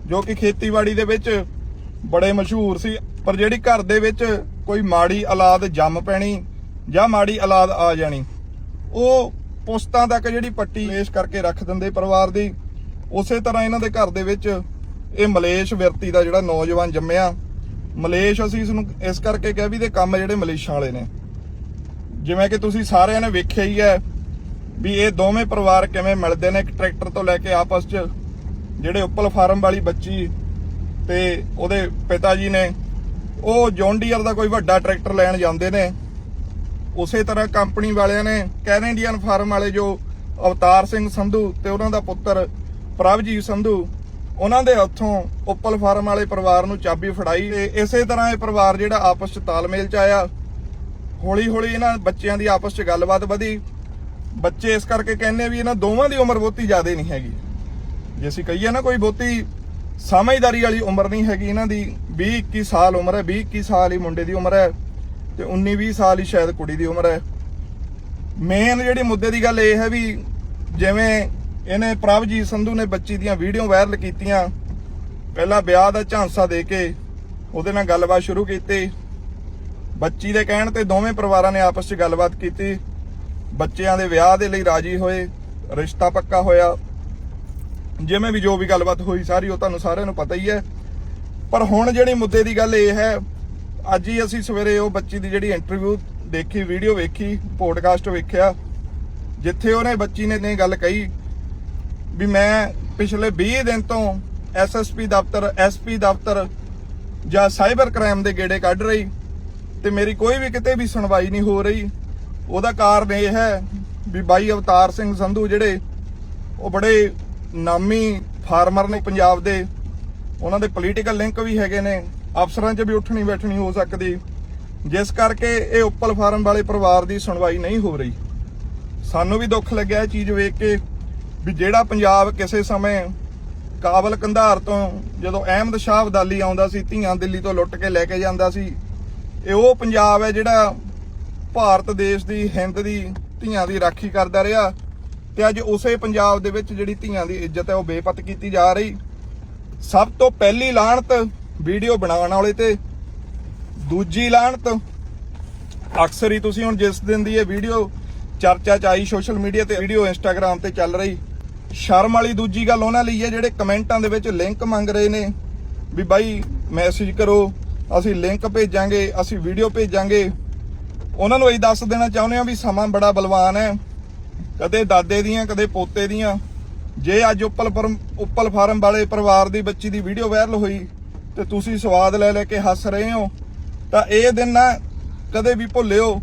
ਜੋ ਕਿ ਖੇਤੀਬਾੜੀ ਦੇ ਵਿੱਚ ਬੜੇ ਮਸ਼ਹੂਰ ਸੀ। ਪਰ ਜਿਹੜੀ ਘਰ ਦੇ ਵਿੱਚ ਕੋਈ ਮਾੜੀ ਔਲਾਦ ਜੰਮ ਪੈਣੀ ਜਾਂ ਮਾੜੀ ਔਲਾਦ ਆ ਜਾਣੀ, ਉਹ ਪੁਸਤਾਂ ਤੱਕ ਜਿਹੜੀ ਪੱਟੀ ਪੇਸ਼ ਕਰਕੇ ਰੱਖ ਦਿੰਦੇ ਪਰਿਵਾਰ ਦੀ, ਉਸੇ ਤਰ੍ਹਾਂ ਇਹਨਾਂ ਦੇ ਘਰ ਦੇ ਵਿੱਚ ਇਹ ਮਲੇਸ਼ ਵਿਰਤੀ ਦਾ ਜਿਹੜਾ ਨੌਜਵਾਨ ਜੰਮਿਆ। ਮਲੇਸ਼ ਅਸੀਂ ਇਸ ਨੂੰ ਇਸ ਕਰਕੇ ਕਿਹਾ ਵੀ ਇਹਦੇ ਕੰਮ ਜਿਹੜੇ ਮਲੇਸ਼ਾਂ ਵਾਲੇ ਨੇ। ਜਿਵੇਂ ਕਿ ਤੁਸੀਂ ਸਾਰਿਆਂ ਨੇ ਵੇਖਿਆ ਹੀ ਹੈ ਵੀ ਇਹ ਦੋਵੇਂ ਪਰਿਵਾਰ ਕਿਵੇਂ ਮਿਲਦੇ ਨੇ, ਇੱਕ ਟਰੈਕਟਰ ਤੋਂ ਲੈ ਕੇ ਆਪਸ 'ਚ, ਜਿਹੜੇ ਉੱਪਲ ਫਾਰਮ ਵਾਲੀ ਬੱਚੀ ਤੇ ਉਹਦੇ ਪਿਤਾ ਜੀ ਨੇ, ਉਹ ਜੌਂਡੀਅਰ ਦਾ ਕੋਈ ਵੱਡਾ ਟਰੈਕਟਰ ਲੈਣ ਜਾਂਦੇ ਨੇ। ਉਸੇ ਤਰ੍ਹਾਂ ਕੰਪਨੀ ਵਾਲਿਆਂ ਨੇ ਕੈਨੇਡੀਅਨ ਫਾਰਮ ਵਾਲੇ ਜੋ ਅਵਤਾਰ ਸਿੰਘ ਸੰਧੂ ਤੇ ਉਹਨਾਂ ਦਾ ਪੁੱਤਰ ਪ੍ਰਭਜੀਤ ਸੰਧੂ ਉਹਨਾਂ ਦੇ ਹੱਥੋਂ ਉੱਪਲ ਫਾਰਮ ਵਾਲੇ ਪਰਿਵਾਰ ਨੂੰ ਚਾਬੀ ਫੜਾਈ ਤੇ ਇਸੇ ਤਰ੍ਹਾਂ ਇਹ ਪਰਿਵਾਰ ਜਿਹੜਾ ਆਪਸ 'ਚ ਤਾਲਮੇਲ 'ਚ ਆਇਆ। ਹੌਲੀ ਹੌਲੀ ਇਹਨਾਂ ਬੱਚਿਆਂ ਦੀ ਆਪਸ 'ਚ ਗੱਲਬਾਤ ਵਧੀ। ਬੱਚੇ ਇਸ ਕਰਕੇ ਕਹਿੰਦੇ ਵੀ ਇਹਨਾਂ ਦੋਵਾਂ ਦੀ ਉਮਰ ਬਹੁਤੀ ਜ਼ਿਆਦਾ ਨਹੀਂ ਹੈਗੀ। ਜੇ ਅਸੀਂ ਕਹੀਏ ਨਾ ਕੋਈ ਬਹੁਤੀ ਸਮਝਦਾਰੀ ਵਾਲੀ ਉਮਰ ਨਹੀਂ ਹੈਗੀ ਇਹਨਾਂ ਦੀ 20 21 ਸਾਲ ਉਮਰ ਹੈ 20 21 ਸਾਲ ਹੀ ਮੁੰਡੇ ਦੀ ਉਮਰ ਹੈ ਤੇ 19 20 ਸਾਲ ਹੀ ਸ਼ਾਇਦ ਕੁੜੀ ਦੀ ਉਮਰ ਹੈ। ਮੇਨ ਜਿਹੜੀ ਮੁੱਦੇ ਦੀ ਗੱਲ ਇਹ ਹੈ ਵੀ ਜਿਵੇਂ ਇਹਨੇ ਪ੍ਰਭਜੀਤ ਸੰਧੂ ਨੇ ਬੱਚੀ ਦੀਆਂ ਵੀਡੀਓ ਵਾਇਰਲ ਕੀਤੀਆਂ। ਪਹਿਲਾਂ ਵਿਆਹ ਦਾ ਝਾਂਸਾ ਦੇ ਕੇ ਉਹਦੇ ਨਾਲ ਗੱਲਬਾਤ ਸ਼ੁਰੂ ਕੀਤੀ। ਬੱਚੀ ਦੇ ਕਹਿਣ ਤੇ ਦੋਵੇਂ ਪਰਿਵਾਰਾਂ ਨੇ ਆਪਸ 'ਚ ਗੱਲਬਾਤ ਕੀਤੀ। ਬੱਚਿਆਂ ਦੇ ਵਿਆਹ ਦੇ ਲਈ ਰਾਜੀ ਹੋਏ, ਰਿਸ਼ਤਾ ਪੱਕਾ ਹੋਇਆ। ਜਿਵੇਂ ਵੀ ਜੋ ਵੀ ਗੱਲਬਾਤ ਹੋਈ ਸਾਰੀ, ਉਹ ਤੁਹਾਨੂੰ ਸਾਰਿਆਂ ਨੂੰ ਪਤਾ ਹੀ ਹੈ। ਪਰ ਹੁਣ ਜਿਹੜੀ ਮੁੱਦੇ ਦੀ ਗੱਲ ਇਹ ਹੈ, ਅੱਜ ਹੀ ਅਸੀਂ ਸਵੇਰੇ ਉਹ ਬੱਚੀ ਦੀ ਜਿਹੜੀ ਇੰਟਰਵਿਊ ਦੇਖੀ ਵੀਡੀਓ ਵੇਖੀ ਪੋਡਕਾਸਟ ਵੇਖਿਆ, ਜਿੱਥੇ ਉਹਨੇ ਬੱਚੀ ਨੇ ਨੇ ਗੱਲ ਕਹੀ ਵੀ ਮੈਂ ਪਿਛਲੇ 20 ਦਿਨ ਤੋਂ ਐਸਐਸਪੀ ਦਫ਼ਤਰ ਐਸਪੀ ਦਫ਼ਤਰ ਜਾਂ ਸਾਈਬਰ ਕ੍ਰਾਈਮ ਦੇ ਗੇੜੇ ਕੱਢ ਰਹੀ ਤੇ ਮੇਰੀ ਕੋਈ ਵੀ ਕਿਤੇ ਵੀ ਸੁਣਵਾਈ ਨਹੀਂ ਹੋ ਰਹੀ। ਉਹਦਾ ਕਾਰਨ ਇਹ ਹੈ ਵੀ ਬਾਈ ਅਵਤਾਰ ਸਿੰਘ ਸੰਧੂ ਜਿਹੜੇ ਉਹ ਬੜੇ ਨਾਮੀ ਫਾਰਮਰ ਨੇ ਪੰਜਾਬ ਦੇ। ਉਹਨਾਂ ਦੇ ਪੋਲੀਟੀਕਲ ਲਿੰਕ ਵੀ ਹੈਗੇ ਨੇ। ਅਫਸਰਾਂ 'ਚ ਵੀ ਉੱਠਣੀ ਬੈਠਣੀ ਹੋ ਸਕਦੀ। ਜਿਸ ਕਰਕੇ ਇਹ ਉੱਪਲ ਫਾਰਮ ਵਾਲੇ ਪਰਿਵਾਰ ਦੀ ਸੁਣਵਾਈ ਨਹੀਂ ਹੋ ਰਹੀ। ਸਾਨੂੰ ਵੀ ਦੁੱਖ ਲੱਗਿਆ ਇਹ ਚੀਜ਼ ਵੇਖ ਕੇ। ਵੀ ਜਿਹੜਾ ਪੰਜਾਬ ਕਿਸੇ ਸਮੇਂ ਕਾਬਲ ਕੰਧਾਰ ਤੋਂ ਜਦੋਂ ਅਹਿਮਦ ਸ਼ਾਹ ਅਬਦਾਲੀ ਆਉਂਦਾ ਸੀ, ਧੀਆਂ ਦਿੱਲੀ ਤੋਂ ਲੁੱਟ ਕੇ ਲੈ ਕੇ ਜਾਂਦਾ ਸੀ, ਇਹ ਉਹ ਪੰਜਾਬ ਹੈ ਜਿਹੜਾ ਭਾਰਤ ਦੇਸ਼ ਦੀ, ਹਿੰਦ ਦੀ, ਧੀਆਂ ਦੀ ਰਾਖੀ ਕਰਦਾ ਰਿਹਾ ਤੇ ਅੱਜ ਉਸੇ ਪੰਜਾਬ ਦੇ ਵਿੱਚ ਜਿਹੜੀ ਧੀਆਂ ਦੀ ਇੱਜ਼ਤ ਹੈ ਉਹ ਬੇਪਤ ਕੀਤੀ ਜਾ ਰਹੀ। ਸਭ ਤੋਂ ਪਹਿਲੀ ਲਾਹਣਤ ਵੀਡੀਓ ਬਣਾਉਣ ਵਾਲੇ ਤੇ ਦੂਜੀ ਲਾਹਣਤ ਅਕਸਰ ਹੀ ਤੁਸੀਂ ਹੁਣ ਜਿਸ ਦਿਨ ਦੀ ਇਹ ਵੀਡੀਓ ਚਰਚਾ ਚ ਆਈ ਸੋਸ਼ਲ ਮੀਡੀਆ ਤੇ, ਵੀਡੀਓ ਇੰਸਟਾਗ੍ਰam ਤੇ ਚੱਲ ਰਹੀ। ਸ਼ਰਮ ਵਾਲੀ ਦੂਜੀ ਗੱਲ ਉਹਨਾਂ ਲਈ ਹੈ, ਜਿਹੜੇ ਕਮੈਂਟਾਂ ਦੇ ਵਿੱਚ ਲਿੰਕ ਮੰਗ ਰਹੇ ਨੇ ਵੀ ਬਾਈ ਮੈਸੇਜ ਕਰੋ, ਅਸੀਂ ਲਿੰਕ ਭੇਜਾਂਗੇ, ਅਸੀਂ ਵੀਡੀਓ ਭੇਜਾਂਗੇ। ਉਹਨਾਂ ਨੂੰ ਇਹ ਦੱਸ ਦੇਣਾ ਚਾਹੁੰਦੇ ਆ ਵੀ ਸਮਾਂ ਬੜਾ ਬਲਵਾਨ ਹੈ। ਕਦੇ ਦਾਦੇ ਦੀਆਂ, ਕਦੇ ਪੋਤੇ ਦੀਆਂ। ਜੇ ਅੱਜ ਉੱਪਲ ਫਾਰਮ ਉੱਪਲ ਫਾਰਮ ਵਾਲੇ ਪਰਿਵਾਰ ਦੀ ਬੱਚੀ ਦੀ ਵੀਡੀਓ ਵਾਇਰਲ ਹੋਈ ਤੇ ਤੁਸੀਂ ਸਵਾਦ ਲੈ ਲੈ ਕੇ ਹੱਸ ਰਹੇ ਹੋ, ਤਾਂ ਇਹ ਦਿਨ ਨਾ ਕਦੇ ਵੀ ਭੁੱਲਿਓ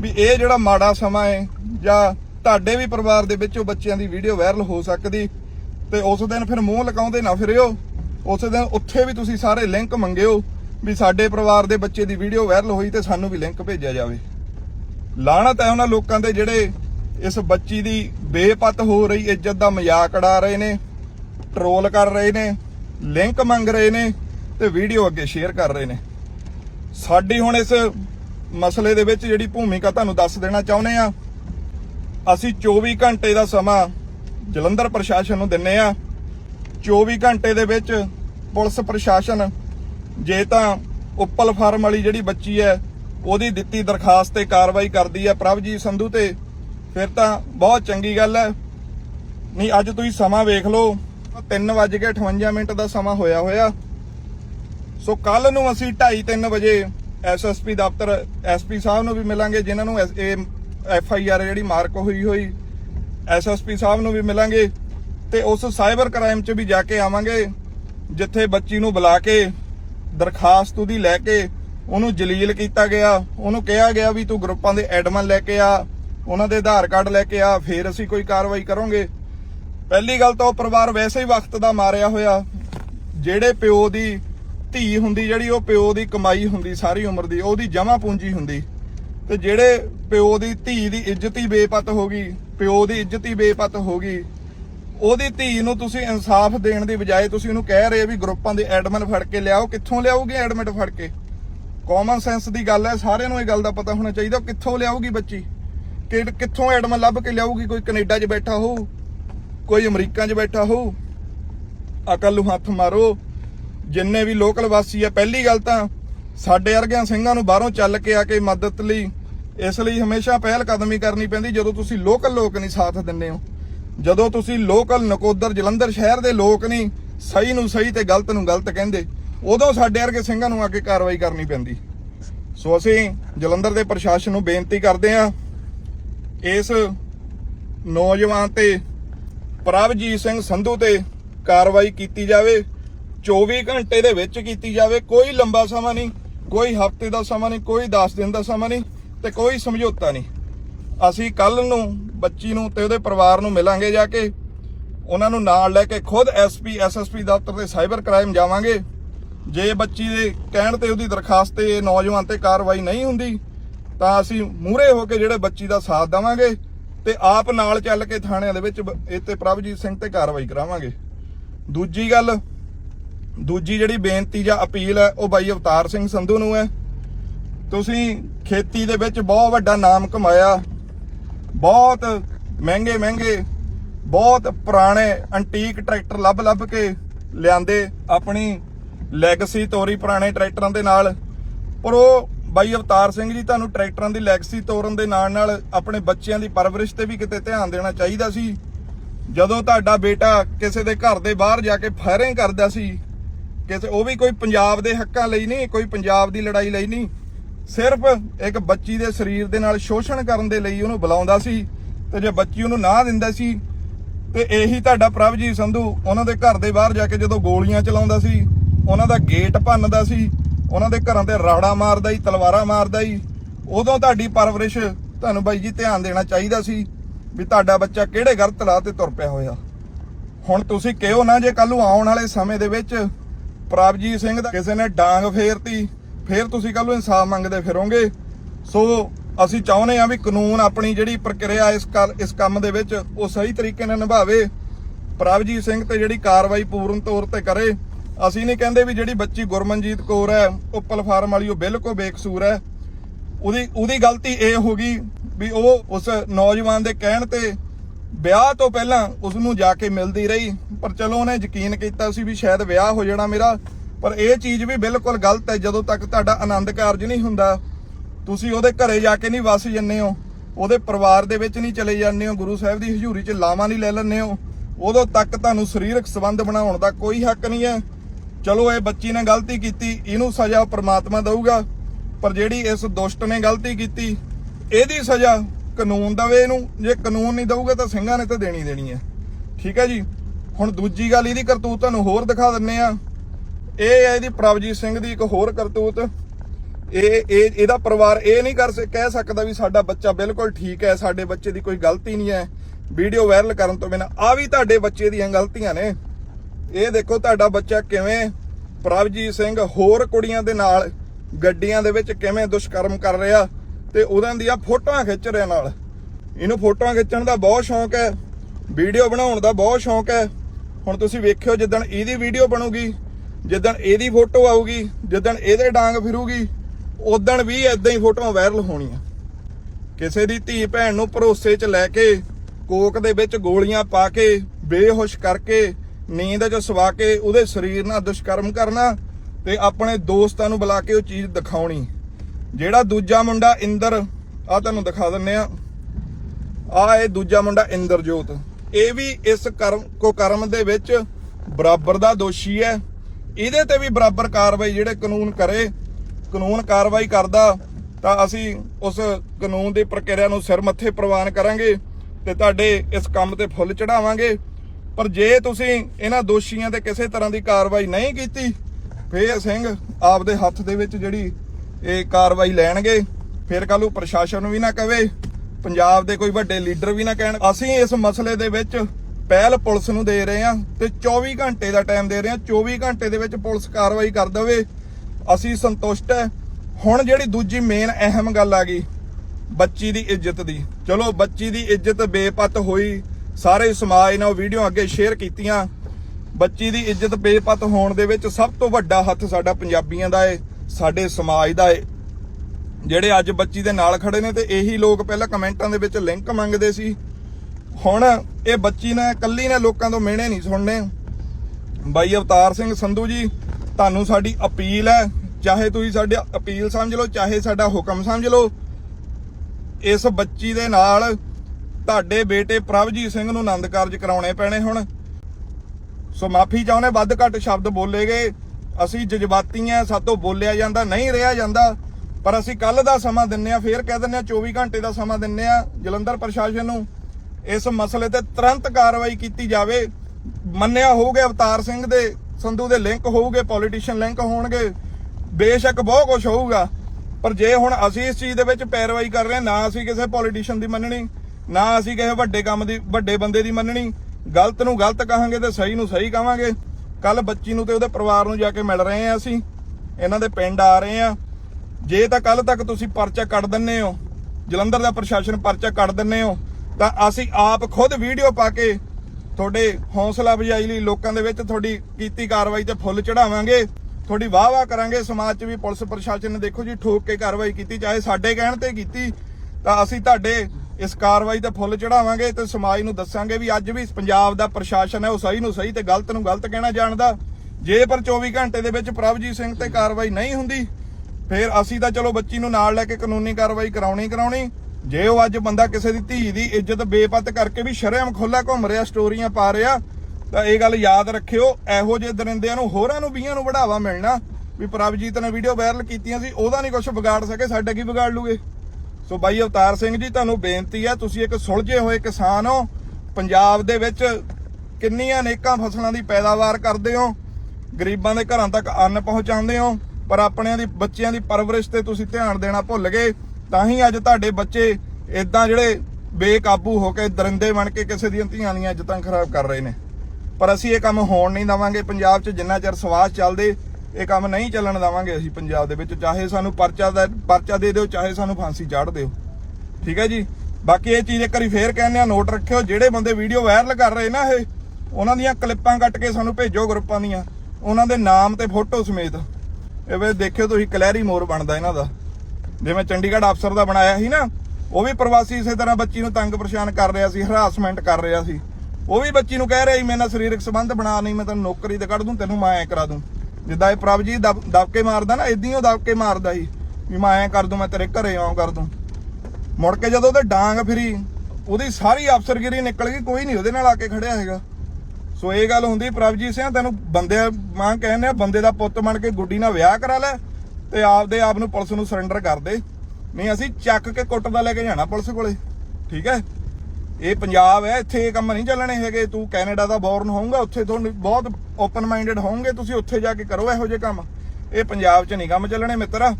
ਵੀ ਇਹ ਜਿਹੜਾ ਮਾੜਾ ਸਮਾਂ ਹੈ ਜਾਂ ਤੁਹਾਡੇ ਵੀ ਪਰਿਵਾਰ ਦੇ ਵਿੱਚ ਉਹ ਬੱਚਿਆਂ ਦੀ ਵੀਡੀਓ ਵਾਇਰਲ ਹੋ ਸਕਦੀ ਤੇ ਉਸ ਦਿਨ ਫਿਰ ਮੂੰਹ ਲਗਾਉਂਦੇ ਨਾ ਫਿਰਿਓ। ਉਸ ਦਿਨ ਉੱਥੇ ਵੀ ਤੁਸੀਂ ਸਾਰੇ ਲਿੰਕ ਮੰਗਿਓ ਵੀ ਸਾਡੇ ਪਰਿਵਾਰ ਦੇ ਬੱਚੇ ਦੀ ਵੀਡੀਓ ਵਾਇਰਲ ਹੋਈ ਤੇ ਸਾਨੂੰ ਵੀ ਲਿੰਕ ਭੇਜਿਆ ਜਾਵੇ। ਲਾਹਣਤ ਹੈ ਉਹਨਾਂ ਲੋਕਾਂ ਦੇ ਜਿਹੜੇ ਇਸ ਬੱਚੀ ਦੀ ਬੇਪਤ ਹੋ ਰਹੀ, ਇੱਜ਼ਤ ਦਾ ਮਜ਼ਾਕ ਉਡਾ ਰਹੇ ਨੇ ਟਰੋਲ ਕਰ ਰਹੇ ਨੇ ਲਿੰਕ ਮੰਗ ਰਹੇ ਨੇ ਤੇ ਵੀਡੀਓ ਅੱਗੇ ਸ਼ੇਅਰ ਕਰ ਰਹੇ ਨੇ। ਸਾਡੀ ਹੁਣ ਇਸ ਮਸਲੇ ਦੇ ਵਿੱਚ ਜਿਹੜੀ ਭੂਮਿਕਾ ਤੁਹਾਨੂੰ ਦੱਸ ਦੇਣਾ ਚਾਹੁੰਦੇ ਆ ਅਸੀਂ 24 ਘੰਟੇ ਦਾ ਸਮਾਂ ਜਲੰਧਰ ਪ੍ਰਸ਼ਾਸਨ ਨੂੰ ਦਿੰਨੇ ਆ। 24 ਘੰਟੇ ਦੇ ਵਿੱਚ ਪੁਲਿਸ ਪ੍ਰਸ਼ਾਸਨ ਜੇ ਤਾਂ ਉੱਪਲ ਫਾਰਮ ਵਾਲੀ ਜਿਹੜੀ ਬੱਚੀ ਹੈ, ਉਹਦੀ ਦਿੱਤੀ ਦਰਖਾਸਤ ਤੇ ਕਾਰਵਾਈ ਕਰਦੀ ਹੈ ਪ੍ਰਭਜੀਤ ਸੰਧੂ ਤੇ। ਫਿਰ ਤਾਂ ਬਹੁਤ ਚੰਗੀ ਗੱਲ ਹੈ। ਨਹੀਂ, ਅੱਜ ਤੁਸੀਂ ਸਮਾਂ ਵੇਖ ਲਓ। 3:58 ਮਿੰਟ ਦਾ ਸਮਾਂ ਹੋਇਆ ਹੋਇਆ। ਸੋ ਕੱਲ ਨੂੰ ਅਸੀਂ 2:30 3 ਵਜੇ ਐਸਐਸਪੀ ਦਫ਼ਤਰ ਐਸਪੀ ਸਾਹਿਬ ਨੂੰ ਵੀ ਮਿਲਾਂਗੇ, ਜਿਨ੍ਹਾਂ ਨੂੰ ਐਸ- ਇਹ ਐਫ ਆਈ ਆਰ ਜਿਹੜੀ ਮਾਰਕ ਹੋਈ ਹੋਈ ਐਸਐਸਪੀ ਸਾਹਿਬ ਨੂੰ ਵੀ ਮਿਲਾਂਗੇ ਤੇ ਉਸ ਸਾਈਬਰ ਕ੍ਰਾਈਮ 'ਚ ਵੀ ਜਾ ਕੇ ਆਵਾਂਗੇ, ਜਿੱਥੇ ਬੱਚੀ ਨੂੰ ਬੁਲਾ ਕੇ, ਦਰਖਾਸਤ ਉਹਦੀ ਲੈ ਕੇ, ਉਹਨੂੰ ਜਲੀਲ ਕੀਤਾ ਗਿਆ, ਉਹਨੂੰ ਕਿਹਾ ਗਿਆ ਵੀ ਤੂੰ ਗਰੁੱਪਾਂ ਦੇ ਐਡਮਨ ਲੈ ਕੇ ਆ, ਉਹਨਾਂ ਦੇ ਆਧਾਰ ਕਾਰਡ ਲੈ ਕੇ ਆ, ਫੇਰ ਅਸੀਂ ਕੋਈ ਕਾਰਵਾਈ ਕਰਾਂਗੇ। ਪਹਿਲੀ ਗੱਲ ਤਾਂ ਉਹ ਪਰਿਵਾਰ ਵੈਸੇ ਹੀ ਵਕਤ ਦਾ ਮਾਰਿਆ ਹੋਇਆ, ਜਿਹੜੇ ਪਿਓ ਦੀ ਧੀ ਹੁੰਦੀ, ਜਿਹੜੀ ਉਹ ਪਿਓ ਦੀ ਕਮਾਈ ਹੁੰਦੀ, ਸਾਰੀ ਉਮਰ ਦੀ, ਉਹਦੀ ਜਮਾ ਪੂੰਜੀ ਹੁੰਦੀ। ਤੇ ਜਿਹੜੇ ਪਿਓ ਦੀ ਧੀ ਦੀ ਇੱਜ਼ਤ ਹੀ ਬੇਪਤ ਹੋ ਗਈ, ਪਿਓ ਦੀ ਇੱਜ਼ਤ ਹੀ ਬੇਪਤ ਹੋ ਗਈ, ਉਹਦੀ ਧੀ ਨੂੰ ਤੁਸੀਂ ਇਨਸਾਫ ਦੇਣ ਦੀ ਬਜਾਏ ਤੁਸੀਂ ਉਹਨੂੰ ਕਹਿ ਰਹੇ ਵੀ ਗਰੁੱਪਾਂ ਦੇ ਐਡਮਨ ਫੜ ਕੇ ਲਿਆਓ, ਕਿੱਥੋਂ ਲਿਆਓਗੇ ਐਡਮਿਟ ਫੜ ਕੇ? ਕਾਮਨ ਸੈਂਸ ਦੀ ਗੱਲ ਹੈ, ਸਾਰਿਆਂ ਨੂੰ ਇਹ ਗੱਲ ਦਾ ਪਤਾ ਹੋਣਾ ਚਾਹੀਦਾ ਕਿੱਥੋਂ ਲਿਆਊਗੀ ਬੱਚੀ? ਕਿ ਕਿੱਥੋਂ ਐਡਮਨ ਲੱਭ ਕੇ ਲਿਆਊਗੀ, ਕੋਈ ਕੈਨੇਡਾ 'ਚ ਬੈਠਾ ਹੋਊ, ਕੋਈ ਅਮਰੀਕਾ 'ਚ ਬੈਠਾ ਹੋਊ, ਅਕਲ ਨੂੰ ਹੱਥ ਮਾਰੋ, ਜਿੰਨੇ ਵੀ ਲੋਕਲ ਵਾਸੀ ਆ, ਪਹਿਲੀ ਗੱਲ ਤਾਂ ਸਾਡੇ ਵਰਗਿਆਂ ਸਿੰਘਾਂ ਨੂੰ ਬਾਹਰੋਂ ਚੱਲ ਕੇ ਆ ਕੇ ਮਦਦ ਲਈ ਇਸ ਲਈ ਹਮੇਸ਼ਾ ਪਹਿਲ ਕਦਮੀ ਕਰਨੀ ਪੈਂਦੀ, ਜਦੋਂ ਤੁਸੀਂ ਲੋਕਲ ਲੋਕ ਨਹੀਂ ਸਾਥ ਦਿੰਦੇ ਹੋ। ਜਦੋਂ ਤੁਸੀਂ ਲੋਕਲ ਨਕੋਦਰ ਜਲੰਧਰ ਸ਼ਹਿਰ ਦੇ ਲੋਕ ਨਹੀਂ ਸਹੀ ਨੂੰ ਸਹੀ ਤੇ ਗਲਤ ਨੂੰ ਗਲਤ ਕਹਿੰਦੇ, ਉਦੋਂ ਸਾਡੇ ਵਰਗੇ ਸਿੰਘਾਂ ਨੂੰ ਅੱਗੇ ਕਾਰਵਾਈ ਕਰਨੀ ਪੈਂਦੀ। ਸੋ ਅਸੀਂ ਜਲੰਧਰ ਦੇ ਪ੍ਰਸ਼ਾਸਨ ਨੂੰ ਬੇਨਤੀ ਕਰਦੇ ਹਾਂ, ਇਸ ਨੌਜਵਾਨ ਤੇ ਪ੍ਰਭਜੀਤ ਸਿੰਘ ਸੰਧੂ ਤੇ ਕਾਰਵਾਈ ਕੀਤੀ ਜਾਵੇ 24 ਘੰਟੇ ਦੇ ਵਿੱਚ ਕੀਤੀ ਜਾਵੇ, ਕੋਈ ਲੰਬਾ ਸਮਾਂ ਨਹੀਂ। ਕੋਈ ਹਫ਼ਤੇ ਦਾ ਸਮਾਂ ਨਹੀਂ, ਕੋਈ 10 ਦਿਨ ਦਾ ਸਮਾਂ ਨਹੀਂ ਤੇ ਕੋਈ ਸਮਝੌਤਾ ਨਹੀਂ। ਅਸੀਂ ਕੱਲ ਨੂੰ ਬੱਚੀ ਨੂੰ ਤੇ ਉਹਦੇ ਪਰਿਵਾਰ ਨੂੰ ਮਿਲਾਂਗੇ ਜਾ ਕੇ, ਉਹਨਾਂ ਨੂੰ ਨਾਲ ਲੈ ਕੇ ਖੁਦ ਐਸਪੀ ਐਸਐਸਪੀ ਦਫ਼ਤਰ ਤੇ ਸਾਈਬਰ ਕ੍ਰਾਈਮ ਜਾਵਾਂਗੇ। ਜੇ ਬੱਚੀ ਦੇ ਕਹਿਣ ਤੇ ਉਹਦੀ ਦਰਖਾਸਤ ਤੇ ਨੌਜਵਾਨ ਤੇ ਕਾਰਵਾਈ ਨਹੀਂ ਹੁੰਦੀ, ਤਾਂ ਅਸੀਂ ਮੂਹਰੇ ਹੋ ਕੇ ਜਿਹੜੇ ਬੱਚੀ ਦਾ ਸਾਥ ਦੇਵਾਂਗੇ ਤੇ ਆਪ ਨਾਲ ਚੱਲ ਕੇ ਥਾਣਿਆਂ ਦੇ ਵਿੱਚ ਬ- ਇਹ ਤੇ ਪ੍ਰਭਜੀਤ ਸਿੰਘ ਤੇ ਕਾਰਵਾਈ ਕਰਾਵਾਂਗੇ। ਦੂਜੀ ਗੱਲ ਦੂਜੀ ਜਿਹੜੀ ਬੇਨਤੀ ਜਾਂ ਅਪੀਲ ਹੈ, ਉਹ ਬਾਈ ਅਵਤਾਰ ਸਿੰਘ ਸੰਧੂ ਨੂੰ ਹੈ। ਤੁਸੀਂ ਖੇਤੀ ਦੇ ਵਿੱਚ ਬਹੁਤ ਵੱਡਾ ਨਾਮ ਕਮਾਇਆ। ਬਹੁਤ ਮਹਿੰਗੇ ਮਹਿੰਗੇ, ਬਹੁਤ ਪੁਰਾਣੇ ਐਂਟੀਕ ਟਰੈਕਟਰ ਲੱਭ ਲੱਭ ਕੇ ਲਿਆਂਦੇ ਆਪਣੀ ਲੈਗਸੀ ਤੋਰੀ ਪੁਰਾਣੇ ਟਰੈਕਟਰਾਂ ਦੇ ਨਾਲ। ਪਰ ਉਹ ਬਾਈ ਅਵਤਾਰ ਸਿੰਘ ਜੀ ਤੁਹਾਨੂੰ ਟਰੈਕਟਰਾਂ ਦੀ ਲੈਗਸੀ ਤੋਰਨ ਦੇ ਨਾਲ ਨਾਲ ਆਪਣੇ ਬੱਚਿਆਂ ਦੀ ਪਰਵਰਿਸ਼ ਤੇ ਵੀ ਕਿਤੇ ਧਿਆਨ ਦੇਣਾ ਚਾਹੀਦਾ ਸੀ। ਜਦੋਂ ਤੁਹਾਡਾ ਬੇਟਾ ਕਿਸੇ ਦੇ ਘਰ ਦੇ ਬਾਹਰ ਜਾ ਕੇ ਫਾਇਰਿੰਗ ਕਰਦਾ ਸੀ ਕਿਸੇ ਉਹ ਵੀ ਕੋਈ ਪੰਜਾਬ ਦੇ ਹੱਕਾਂ ਲਈ ਨਹੀਂ, ਕੋਈ ਪੰਜਾਬ ਦੀ ਲੜਾਈ ਲਈ ਨਹੀਂ। ਸਿਰਫ ਇੱਕ ਬੱਚੀ ਦੇ ਸਰੀਰ ਦੇ ਨਾਲ ਸ਼ੋਸ਼ਣ ਕਰਨ ਦੇ ਲਈ ਉਹਨੂੰ ਬੁਲਾਉਂਦਾ ਸੀ ਤੇ ਜੇ ਬੱਚੀ ਉਹਨੂੰ ਨਾ ਦਿੰਦਾ ਸੀ, ਤੇ ਇਹੀ ਤੁਹਾਡਾ ਪ੍ਰਭਜੀਤ ਸੰਧੂ, ਉਹਨਾਂ ਦੇ ਘਰ ਦੇ ਬਾਹਰ ਜਾ ਕੇ ਜਦੋਂ ਗੋਲੀਆਂ ਚਲਾਉਂਦਾ ਸੀ, ਉਹਨਾਂ ਦਾ ਗੇਟ ਭੰਨਦਾ ਸੀ, ਉਹਨਾਂ ਦੇ ਘਰਾਂ ਤੇ ਰਾੜਾ ਮਾਰਦਾ ਸੀ, ਤਲਵਾਰਾਂ ਮਾਰਦਾ ਸੀ, ਉਦੋਂ ਤੁਹਾਡੀ ਪਰਵਰਿਸ਼ ਤੁਹਾਨੂੰ ਬਾਈ ਜੀ ਧਿਆਨ ਦੇਣਾ ਚਾਹੀਦਾ ਸੀ ਵੀ ਤੁਹਾਡਾ ਬੱਚਾ ਕਿਹੜੇ ਗਲਤ ਰਾਹ ਤੇ ਤੁਰ ਪਿਆ ਹੋਇਆ। ਹੁਣ ਤੁਸੀਂ ਕਿਹੋ ਨਾ ਜੇ ਕੱਲ ਨੂੰ ਆਉਣ ਵਾਲੇ ਸਮੇਂ ਦੇ ਵਿੱਚ ਪ੍ਰਭਜੀਤ ਸਿੰਘ ਦਾ ਕਿਸੇ ਨੇ ਡਾਂਗ ਫੇਰਤੀ, ਫੇਰ ਤੁਸੀਂ ਕੱਲ ਨੂੰ ਇਨਸਾਫ ਮੰਗਦੇ ਫਿਰੋਗੇ। ਸੋ ਅਸੀਂ ਚਾਹੁੰਦੇ ਆ ਵੀ ਕਾਨੂੰਨ ਆਪਣੀ ਜਿਹੜੀ ਪ੍ਰਕਿਰਿਆ ਇਸ ਕਰ ਇਸ ਕੰਮ ਦੇ ਵਿੱਚ ਉਹ ਸਹੀ ਤਰੀਕੇ ਨਾਲ ਨਿਭਾਵੇ। ਪ੍ਰਭਜੀਤ ਸਿੰਘ ਤੇ ਜਿਹੜੀ ਕਾਰਵਾਈ ਪੂਰਨ ਤੌਰ ਤੇ ਕਰੇ, ਅਸੀਂ ਨਹੀਂ ਕਹਿੰਦੇ ਵੀ ਜਿਹੜੀ ਬੱਚੀ ਗੁਰਮਨਜੀਤ ਕੌਰ ਹੈ ਉੱਪਲ ਫਾਰਮ ਵਾਲੀ ਉਹ ਬਿਲਕੁਲ ਬੇਕਸੂਰ ਹੈ। ਉਹਦੀ ਉਹਦੀ ਗਲਤੀ ਇਹ ਹੋ ਗਈ ਵੀ ਉਹ ਉਸ ਨੌਜਵਾਨ ਦੇ ਕਹਿਣ ਤੇ ਵਿਆਹ ਤੋਂ ਪਹਿਲਾਂ ਉਸ ਨੂੰ ਜਾ ਕੇ ਮਿਲਦੀ ਰਹੀ, ਪਰ ਚਲੋ ਉਹਨੇ ਯਕੀਨ ਕੀਤਾ ਸੀ ਵੀ ਸ਼ਾਇਦ ਵਿਆਹ ਹੋ ਜਾਣਾ ਮੇਰਾ, ਪਰ ਇਹ ਚੀਜ਼ ਵੀ ਬਿਲਕੁਲ ਗਲਤ ਹੈ, ਜਦੋਂ ਤੱਕ ਤੁਹਾਡਾ ਆਨੰਦ ਕਾਰਜ ਨਹੀਂ ਹੁੰਦਾ। ਤੁਸੀਂ ਉਹਦੇ ਘਰੇ ਜਾ ਕੇ ਨਹੀਂ ਵਸ ਜੰਨੇ ਹੋ, ਉਹਦੇ ਪਰਿਵਾਰ ਦੇ ਵਿੱਚ ਨਹੀਂ ਚਲੇ ਜਾਂਦੇ ਹੋ, ਗੁਰੂ ਸਾਹਿਬ ਦੀ ਹਜ਼ੂਰੀ 'ਚ ਲਾਵਾਂ ਨਹੀਂ ਲੈ ਲੈਂਦੇ ਹੋ। ਉਦੋਂ ਤੱਕ ਤੁਹਾਨੂੰ ਸਰੀਰਕ ਸੰਬੰਧ ਬਣਾਉਣ ਦਾ ਕੋਈ ਹੱਕ ਨਹੀਂ ਹੈ। ਚਲੋ ਇਹ ਬੱਚੀ ਨੇ ਗਲਤੀ ਕੀਤੀ, ਇਹਨੂੰ ਸਜ਼ਾ ਪਰਮਾਤਮਾ ਦਊਗਾ, ਪਰ ਜਿਹੜੀ ਇਸ ਦੁਸ਼ਟ ਨੇ ਗਲਤੀ ਕੀਤੀ, ਇਹਦੀ ਸਜ਼ਾ ਕਾਨੂੰਨ ਦਵੇ ਇਹਨੂੰ, ਜੇ ਕਾਨੂੰਨ ਨਹੀਂ ਦਊਗਾ ਤਾਂ ਸਿੰਘਾਂ ਨੇ ਤਾਂ ਦੇਣੀ ਦੇਣੀ ਹੈ। ਠੀਕ ਹੈ ਜੀ? ਹੁਣ ਦੂਜੀ ਗੱਲ, ਇਹਦੀ ਕਰਤੂਤ ਤੁਹਾਨੂੰ ਹੋਰ ਦਿਖਾ ਦਿੰਨੇ ਆ। ਇਹ ਹੈ ਇਹਦੀ ਪ੍ਰਭਜੀਤ ਸਿੰਘ ਦੀ ਇੱਕ ਹੋਰ ਕਰਤੂਤ। ਇਹ ਇਹ, ਇਹਦਾ ਪਰਿਵਾਰ ਇਹ ਨਹੀਂ ਕਰ ਕਹਿ ਸਕਦਾ ਵੀ ਸਾਡਾ ਬੱਚਾ ਬਿਲਕੁਲ ਠੀਕ ਹੈ, ਸਾਡੇ ਬੱਚੇ ਦੀ ਕੋਈ ਗਲਤੀ ਨਹੀਂ ਹੈ। ਵੀਡੀਓ ਵਾਇਰਲ ਕਰਨ ਤੋਂ ਬਿਨਾਂ ਆ ਵੀ ਤੁਹਾਡੇ ਬੱਚੇ ਦੀਆਂ ਗਲਤੀਆਂ ਨੇ। ਇਹ ਦੇਖੋ ਤੁਹਾਡਾ ਬੱਚਾ ਕਿਵੇਂ ਪ੍ਰਭਜੀਤ ਸਿੰਘ ਹੋਰ ਕੁੜੀਆਂ ਦੇ ਨਾਲ ਗੱਡੀਆਂ ਦੇ ਵਿੱਚ ਕਿਵੇਂ ਦੁਸ਼ਕਰਮ ਕਰ ਰਿਹਾ। ਤੇ ਉਹਨਾਂ ਦੀਆਂ ਫੋਟੋਆਂ ਖਿੱਚ ਰਿਹਾ ਨਾਲ। ਇਹਨੂੰ ਫੋਟੋਆਂ ਖਿੱਚਣ ਦਾ ਬਹੁਤ ਸ਼ੌਂਕ ਹੈ। ਵੀਡੀਓ ਬਣਾਉਣ ਦਾ ਬਹੁਤ ਸ਼ੌਂਕ ਹੈ। ਹੁਣ ਤੁਸੀਂ ਵੇਖਿਓ ਜਿੱਦਣ ਇਹਦੀ ਵੀਡੀਓ ਬਣੂਗੀ, ਜਿੱਦਣ ਇਹਦੀ ਫੋਟੋ ਆਊਗੀ, ਜਿੱਦਣ ਇਹਦੇ ਡਾਂਗ ਫਿਰੂਗੀ ਉਦਣ ਵੀ ਇਦਾਂ ਹੀ ਫੋਟੋਆਂ ਵਾਇਰਲ ਹੋਣੀਆਂ। ਕਿਸੇ ਦੀ ਧੀ ਭੈਣ ਨੂੰ ਭਰੋਸੇ 'ਚ ਲੈ ਕੇ, ਕੋਕ ਦੇ ਵਿੱਚ ਗੋਲੀਆਂ ਪਾ ਕੇ, ਬੇਹੋਸ਼ ਕਰਕੇ, ਨੀਂਦ 'ਚ ਸਵਾ ਕੇ ਉਹਦੇ ਸਰੀਰ ਨਾਲ ਦੁਸ਼ਕਰਮ ਕਰਨਾ ਤੇ ਆਪਣੇ ਦੋਸਤਾਂ ਨੂੰ ਬੁਲਾ ਕੇ ਉਹ ਚੀਜ਼ ਦਿਖਾਉਣੀ। ਜਿਹੜਾ ਦੂਜਾ ਮੁੰਡਾ ਇੰਦਰ ਆ ਤੁਹਾਨੂੰ ਦਿਖਾ ਦਿੰਨੇ ਆ। ਆ ਇਹ ਦੂਜਾ ਮੁੰਡਾ ਇੰਦਰਜੋਤ। ਇਹ ਵੀ ਇਸ ਕਰਮ, ਕੋ ਕਰਮ ਦੇ ਵਿੱਚ ਬਰਾਬਰ ਦਾ ਦੋਸ਼ੀ ਹੈ। ਇਹਦੇ ਤੇ ਵੀ ਬਰਾਬਰ ਕਾਰਵਾਈ ਜਿਹੜੇ ਕਾਨੂੰਨ ਕਰੇ, ਕਾਨੂੰਨ ਕਾਰਵਾਈ ਕਰਦਾ, ਤਾਂ ਅਸੀਂ ਉਸ ਕਾਨੂੰਨ ਦੀ ਪ੍ਰਕਿਰਿਆ ਨੂੰ ਸਿਰ ਮੱਥੇ ਪ੍ਰਵਾਨ ਕਰਾਂਗੇ ਤੇ ਤੁਹਾਡੇ ਇਸ ਕੰਮ ਤੇ ਫੁੱਲ ਚੜਾਵਾਂਗੇ। ਪਰ ਜੇ ਤੁਸੀਂ ਇਹਨਾਂ ਦੋਸ਼ੀਆਂ ਤੇ ਕਿਸੇ ਤਰ੍ਹਾਂ ਦੀ ਕਾਰਵਾਈ ਨਹੀਂ ਕੀਤੀ, ਫੇਰ ਸਿੰਘ ਆਪਦੇ ਹੱਥ ਦੇ ਵਿੱਚ ਜਿਹੜੀ ਇਹ ਕਾਰਵਾਈ ਲੈਣਗੇ। ਫਿਰ ਕੱਲ੍ਹ ਨੂੰ ਪ੍ਰਸ਼ਾਸਨ ਨੂੰ ਵੀ ਨਾ ਕਵੇ, ਪੰਜਾਬ ਦੇ ਕੋਈ ਵੱਡੇ ਲੀਡਰ ਵੀ ਨਾ ਕਹਿਣ। ਅਸੀਂ ਇਸ ਮਸਲੇ ਦੇ ਵਿੱਚ ਪਹਿਲ ਪੁਲਿਸ ਨੂੰ ਦੇ ਰਹੇ ਹਾਂ ਤੇ 24 ਘੰਟੇ ਦਾ ਟਾਈਮ ਦੇ ਰਹੇ ਹਾਂ। 24 ਘੰਟੇ ਦੇ ਵਿੱਚ ਪੁਲਿਸ ਕਾਰਵਾਈ ਕਰ ਦੇਵੇ। ਅਸੀਂ ਸੰਤੁਸ਼ਟ ਹੈ। ਹੁਣ ਜਿਹੜੀ ਦੂਜੀ ਮੇਨ ਅਹਿਮ ਗੱਲ ਆ ਗਈ, ਬੱਚੀ ਦੀ ਇੱਜ਼ਤ ਦੀ। ਚਲੋ, ਬੱਚੀ ਦੀ ਇੱਜ਼ਤ ਬੇਪਤ ਹੋਈ। ਸਾਰੇ ਸਮਾਜ ਨੇ ਉਹ ਵੀਡੀਓ ਅੱਗੇ ਸ਼ੇਅਰ ਕੀਤੀਆਂ। ਬੱਚੀ ਦੀ ਇੱਜ਼ਤ ਬੇਪਤ ਹੋਣ ਦੇ ਵਿੱਚ ਸਭ ਤੋਂ ਵੱਡਾ ਹੱਥ ਸਾਡਾ ਪੰਜਾਬੀਆਂ ਦਾ ਏ। ਸਾਡੇ ਸਮਾਜ ਦਾ ਏ ਜਿਹੜੇ ਅੱਜ ਬੱਚੀ ਦੇ ਨਾਲ ਖੜੇ ਨੇ ਤੇ ਇਹੀ ਲੋਕ ਪਹਿਲਾਂ ਕਮੈਂਟਾਂ ਦੇ ਵਿੱਚ ਲਿੰਕ ਮੰਗਦੇ ਸੀ। ਹੁਣ ਇਹ ਬੱਚੀ ਨੇ, ਇਕੱਲੀ ਨੇ ਲੋਕਾਂ ਤੋਂ ਮਿਹਣੇ ਨਹੀਂ ਸੁਣਨੇ। ਬਾਈ ਅਵਤਾਰ ਸਿੰਘ ਸੰਧੂ ਜੀ, ਤੁਹਾਨੂੰ ਸਾਡੀ ਅਪੀਲ ਹੈ, ਚਾਹੇ ਤੁਸੀਂ ਸਾਡੀ ਅਪੀਲ ਸਮਝ ਲਓ, ਚਾਹੇ ਸਾਡਾ ਹੁਕਮ ਸਮਝ ਲਓ, ਇਸ ਬੱਚੀ ਦੇ ਨਾਲ ਤੁਹਾਡੇ ਬੇਟੇ ਪ੍ਰਭਜੀਤ ਸਿੰਘ ਨੂੰ ਆਨੰਦ ਕਾਰਜ ਕਰਾਉਣੇ ਪੈਣੇ ਹੁਣ। ਸੋ ਮਾਫੀ ਚਾਹੁੰਦੇ, ਵੱਧ ਘੱਟ ਸ਼ਬਦ ਬੋਲੇ ਗਏ ਅਸੀਂ ਜਜ਼ਬਾਤੀ ਆ, ਸਾਤੋਂ ਬੋਲਿਆ ਜਾਂਦਾ, ਨਹੀਂ ਰਿਹਾ ਜਾਂਦਾ। ਪਰ ਅਸੀਂ ਕੱਲ ਦਾ ਸਮਾਂ ਦਿੰਨੇ ਆ, ਫੇਰ ਕਹਿ ਦਿੰਨੇ ਆ 24 ਘੰਟੇ ਦਾ ਸਮਾਂ ਦਿੰਨੇ ਆ ਜਲੰਧਰ ਪ੍ਰਸ਼ਾਸਨ ਨੂੰ। ਇਸ ਮਸਲੇ ਤੇ ਤੁਰੰਤ ਕਾਰਵਾਈ ਕੀਤੀ ਜਾਵੇ। ਮੰਨਿਆ ਹੋਊਗਾ ਅਵਤਾਰ ਸਿੰਘ ਦੇ, ਸੰਧੂ ਦੇ ਲਿੰਕ ਹੋਊਗੇ ਪੋਲੀਟੀਸ਼ੀਅਨ ਲਿੰਕ ਹੋਣਗੇ। ਬੇਸ਼ੱਕ ਬਹੁਤ ਕੁਝ ਹੋਊਗਾ। ਪਰ ਜੇ ਹੁਣ ਅਸੀਂ ਇਸ ਚੀਜ਼ ਦੇ ਵਿੱਚ ਪੈਰਵਾਈ ਕਰ ਰਹੇ ਹਾਂ, ਨਾ ਅਸੀਂ ਕਿਸੇ ਪੋਲੀਟੀਸ਼ੀਅਨ ਦੀ ਮੰਨਣੀ, ਨਾ ਅਸੀਂ ਕਿਸੇ ਵੱਡੇ ਕੰਮ ਦੀ, ਵੱਡੇ ਬੰਦੇ ਦੀ ਮੰਨਣੀ, ਗਲਤ ਨੂੰ ਗਲਤ ਕਹਾਂਗੇ ਤੇ ਸਹੀ ਨੂੰ ਸਹੀ ਕਹਾਂਗੇ। ਕੱਲ ਬੱਚੀ ਨੂੰ ਤੇ ਉਹਦੇ ਪਰਿਵਾਰ ਨੂੰ ਜਾ ਕੇ ਮਿਲ ਰਹੇ ਆ ਅਸੀਂ। ਇਹਨਾਂ ਦੇ ਪਿੰਡ ਆ ਰਹੇ ਆ ਜੇ ਤਾਂ ਕੱਲ ਤੱਕ ਤੁਸੀਂ ਪਰਚਾ ਕੱਢ ਦਿੰਨੇ ਹੋ, ਜਲੰਧਰ ਦਾ ਪ੍ਰਸ਼ਾਸਨ ਪਰਚਾ ਕੱਢ ਦਿੰਨੇ ਹੋ, ਤਾਂ ਅਸੀਂ ਆਪ ਖੁਦ ਵੀਡੀਓ ਪਾ ਕੇ ਤੁਹਾਡੇ ਹੌਸਲਾ ਅਫਜ਼ਾਈ ਲਈ ਲੋਕਾਂ ਦੇ ਵਿੱਚ ਤੁਹਾਡੀ ਕੀਤੀ ਕਾਰਵਾਈ ਤੇ ਫੁੱਲ ਚੜਾਵਾਂਗੇ ਤੁਹਾਡੀ ਵਾਹ ਵਾਹ ਕਰਾਂਗੇ। ਸਮਾਜ 'ਚ ਵੀ ਪੁਲਿਸ ਪ੍ਰਸ਼ਾਸਨ ਨੇ ਦੇਖੋ ਜੀ, ਠੋਕ ਕੇ ਕਾਰਵਾਈ ਕੀਤੀ, ਚਾਹੇ ਸਾਡੇ ਕਹਿਣ ਤੇ ਕੀਤੀ, ਤਾਂ ਅਸੀਂ ਤੁਹਾਡੇ ਇਸ ਕਾਰਵਾਈ ਤੇ ਫੁੱਲ ਚੜਾਵਾਂਗੇ ਤੇ ਸਮਾਜ ਨੂੰ ਦੱਸਾਂਗੇ ਵੀ ਅੱਜ ਵੀ ਪੰਜਾਬ ਦਾ ਪ੍ਰਸ਼ਾਸਨ ਹੈ, ਉਹ ਸਹੀ ਨੂੰ ਸਹੀ ਤੇ ਗਲਤ ਨੂੰ ਗਲਤ ਕਹਿਣਾ ਜਾਣਦਾ। ਜੇ ਪਰ 24 ਘੰਟੇ ਦੇ ਵਿੱਚ ਪ੍ਰਭਜੀਤ ਸਿੰਘ ਤੇ ਕਾਰਵਾਈ ਨਹੀਂ ਹੁੰਦੀ, ਫਿਰ ਅਸੀਂ ਤਾਂ ਚਲੋ ਬੱਚੀ ਨੂੰ ਨਾਲ ਲੈ ਕੇ ਕਾਨੂੰਨੀ ਕਾਰਵਾਈ ਕਰਾਉਣੀ ਕਰਾਉਣੀ। ਜੇ ਉਹ ਅੱਜ ਬੰਦਾ ਕਿਸੇ ਦੀ ਧੀ ਦੀ ਇੱਜ਼ਤ ਬੇਪਤ ਕਰਕੇ ਵੀ ਸ਼ਰਮ ਖੋਲਾ ਘੁੰਮ ਰਿਹਾ, ਸਟੋਰੀਆਂ ਪਾ ਰਿਹਾ, ਤਾਂ ਇਹ ਗੱਲ ਯਾਦ ਰੱਖਿਓ, ਇਹੋ ਜਿਹੇ ਦਰਿੰਦਿਆਂ ਨੂੰ, ਹੋਰਾਂ ਨੂੰ ਵੀਆਂ ਨੂੰ ਵਧਾਵਾ ਮਿਲਣਾ। ਵੀ ਪ੍ਰਭਜੀਤ ਨੇ ਵੀਡੀਓ ਵਾਇਰਲ ਕੀਤੀਆਂ ਸੀ, ਉਹਦਾ ਨਹੀਂ ਕੁਝ ਵਿਗਾੜ ਸਕੇ, ਸਾਡੇ ਕੀ ਵਿਗਾੜ ਲੂਗੇ। ਸੋ ਬਾਈ ਅਵਤਾਰ ਸਿੰਘ ਜੀ, ਤੁਹਾਨੂੰ ਬੇਨਤੀ ਹੈ, ਤੁਸੀਂ ਇੱਕ ਸੁਲਝੇ ਹੋਏ ਕਿਸਾਨ ਹੋ। ਪੰਜਾਬ ਦੇ ਵਿੱਚ ਕਿੰਨੀਆਂ ਅਨੇਕਾਂ ਫਸਲਾਂ ਦੀ ਪੈਦਾਵਾਰ ਕਰਦੇ ਹੋ। ਗਰੀਬਾਂ ਦੇ ਘਰਾਂ ਤੱਕ ਅੰਨ ਪਹੁੰਚਾਉਂਦੇ ਹੋ, ਪਰ ਆਪਣਿਆਂ ਦੀ, ਬੱਚਿਆਂ ਦੀ ਪਰਵਰਿਸ਼ ਤੇ ਤੁਸੀਂ ਧਿਆਨ ਦੇਣਾ ਭੁੱਲ ਗਏ। ਤਾਂ ਹੀ ਅੱਜ ਤੁਹਾਡੇ ਬੱਚੇ ਇਦਾਂ ਜਿਹੜੇ ਬੇਕਾਬੂ ਹੋ ਕੇ ਦਰਿੰਦੇ ਬਣ ਕੇ ਕਿਸੇ ਦੀਆਂ ਧੀਆਂ ਦੀਆਂ ਇੱਜ਼ਤਾਂ ਖਰਾਬ ਕਰ ਰਹੇ ਨੇ। ਪਰ ਅਸੀਂ ਇਹ ਕੰਮ ਹੋਣ ਨਹੀਂ ਦਵਾਂਗੇ। ਪੰਜਾਬ 'ਚ ਜਿੰਨਾ ਚਿਰ ਸਵਾਸ ਚੱਲਦੇ ਇਹ ਕੰਮ ਨਹੀਂ ਚੱਲਣ ਦਵਾਂਗੇ ਅਸੀਂ ਪੰਜਾਬ ਦੇ ਵਿੱਚ, ਚਾਹੇ ਸਾਨੂੰ ਪਰਚਾ ਦਾ ਪਰਚਾ ਦੇ ਦਿਓ, ਚਾਹੇ ਸਾਨੂੰ ਫਾਂਸੀ ਚਾੜ ਦਿਓ। ਠੀਕ ਹੈ ਜੀ? ਬਾਕੀ ਇਹ ਚੀਜ਼ ਇੱਕ ਵਾਰੀ ਫੇਰ ਕਹਿੰਦੇ ਆ ਨੋਟ ਰੱਖਿਓ, ਜਿਹੜੇ ਬੰਦੇ ਵੀਡੀਓ ਵਾਇਰਲ ਕਰ ਰਹੇ ਨਾ ਇਹ, ਉਹਨਾਂ ਦੀਆਂ ਕਲਿੱਪਾਂ ਕੱਟ ਕੇ ਸਾਨੂੰ ਭੇਜੋ ਗਰੁੱਪਾਂ ਦੀਆਂ। ਉਹਨਾਂ ਦੇ ਨਾਮ ਤੇ ਫੋਟੋ ਸਮੇਤ। ਇਹ ਵੇ ਦੇਖਿਓ ਤੁਸੀਂ, ਕਲੈਰੀ ਮੋਰ ਬਣਦਾ ਇਹਨਾਂ ਦਾ। ਜਿਵੇਂ ਚੰਡੀਗੜ੍ਹ ਅਫਸਰ ਦਾ ਬਣਾਇਆ ਸੀ ਨਾ, ਉਹ ਵੀ ਪ੍ਰਵਾਸੀ ਇਸੇ ਤਰ੍ਹਾਂ ਬੱਚੀ ਨੂੰ ਤੰਗ ਪਰੇਸ਼ਾਨ ਕਰ ਰਿਹਾ ਸੀ ਹਰਾਸਮੈਂਟ ਕਰ ਰਿਹਾ ਸੀ। ਉਹ ਵੀ ਬੱਚੀ ਨੂੰ ਕਹਿ ਰਿਹਾ ਸੀ, ਮੇਰੇ ਨਾਲ ਸਰੀਰਕ ਸੰਬੰਧ ਬਣਾ, ਨਹੀਂ ਮੈਂ ਤੈਨੂੰ ਨੌਕਰੀ ਤੇ ਕੱਢ ਦੂੰ, ਤੈਨੂੰ ਮੈਂ ਐ ਕਰਾ ਦੂੰ। ਜਿੱਦਾਂ ਇਹ ਪ੍ਰਭਜੀਤ ਦਬ ਮਾਰਦਾ ਨਾ ਇਦਾਂ ਹੀ ਉਹ ਦਬ ਮਾਰਦਾ ਸੀ, ਵੀ ਮੈਂ ਐ ਕਰ ਦੂੰ, ਮੈਂ ਤੇਰੇ ਘਰੇ ਆਉਂ ਕਰ ਦੂੰ। ਮੁੜ ਕੇ ਜਦੋਂ ਉਹਦੇ ਡਾਂਗ ਫਿਰੀ, ਉਹਦੀ ਸਾਰੀ ਅਫਸਰਗਿਰੀ ਨਿਕਲ ਗਈ, ਕੋਈ ਨਹੀਂ ਉਹਦੇ ਨਾਲ ਆ ਕੇ ਖੜਿਆ ਹੈਗਾ ਸੋ ਇਹ ਗੱਲ ਹੁੰਦੀ ਪ੍ਰਭਜੀਤ ਸਿੰਘ ਤੈਨੂੰ ਬੰਦੇ ਮਾਂ ਕਹਿੰਦੇ ਆ ਬੰਦੇ ਦਾ ਪੁੱਤ ਬਣ ਕੇ ਗੁੱਡੀ ਨਾਲ ਵਿਆਹ ਕਰਾ ਲੈ ਤੇ ਆਪਦੇ ਆਪ ਨੂੰ ਪੁਲਿਸ ਨੂੰ ਸਰੈਂਡਰ ਕਰ ਦੇ। ਨਹੀਂ, ਅਸੀਂ ਚੱਕ ਕੇ ਕੁੱਟਦਾ ਲੈ ਕੇ ਜਾਣਾ ਪੁਲਿਸ ਕੋਲੇ, ਠੀਕ ਹੈ? ਇਹ ਪੰਜਾਬ ਹੈ, ਇੱਥੇ ਇਹ ਕੰਮ ਨਹੀਂ ਚੱਲਣੇ ਹੈਗੇ। ਤੂੰ ਕੈਨੇਡਾ ਦਾ ਬੌਰਨ ਹੋਊਗਾ, ਉੱਥੇ ਤੁਹਾਨੂੰ ਬਹੁਤ ਓਪਨ ਮਾਈਂਡਡ ਹੋਵੋਗੇ ਤੁਸੀਂ ਉੱਥੇ ਜਾ ਕੇ ਕਰੋ ਇਹੋ ਜਿਹੇ ਕੰਮ। ਇਹ ਪੰਜਾਬ 'ਚ ਨਹੀਂ ਕੰਮ ਚੱਲਣੇ ਮਿੱਤਰਾ।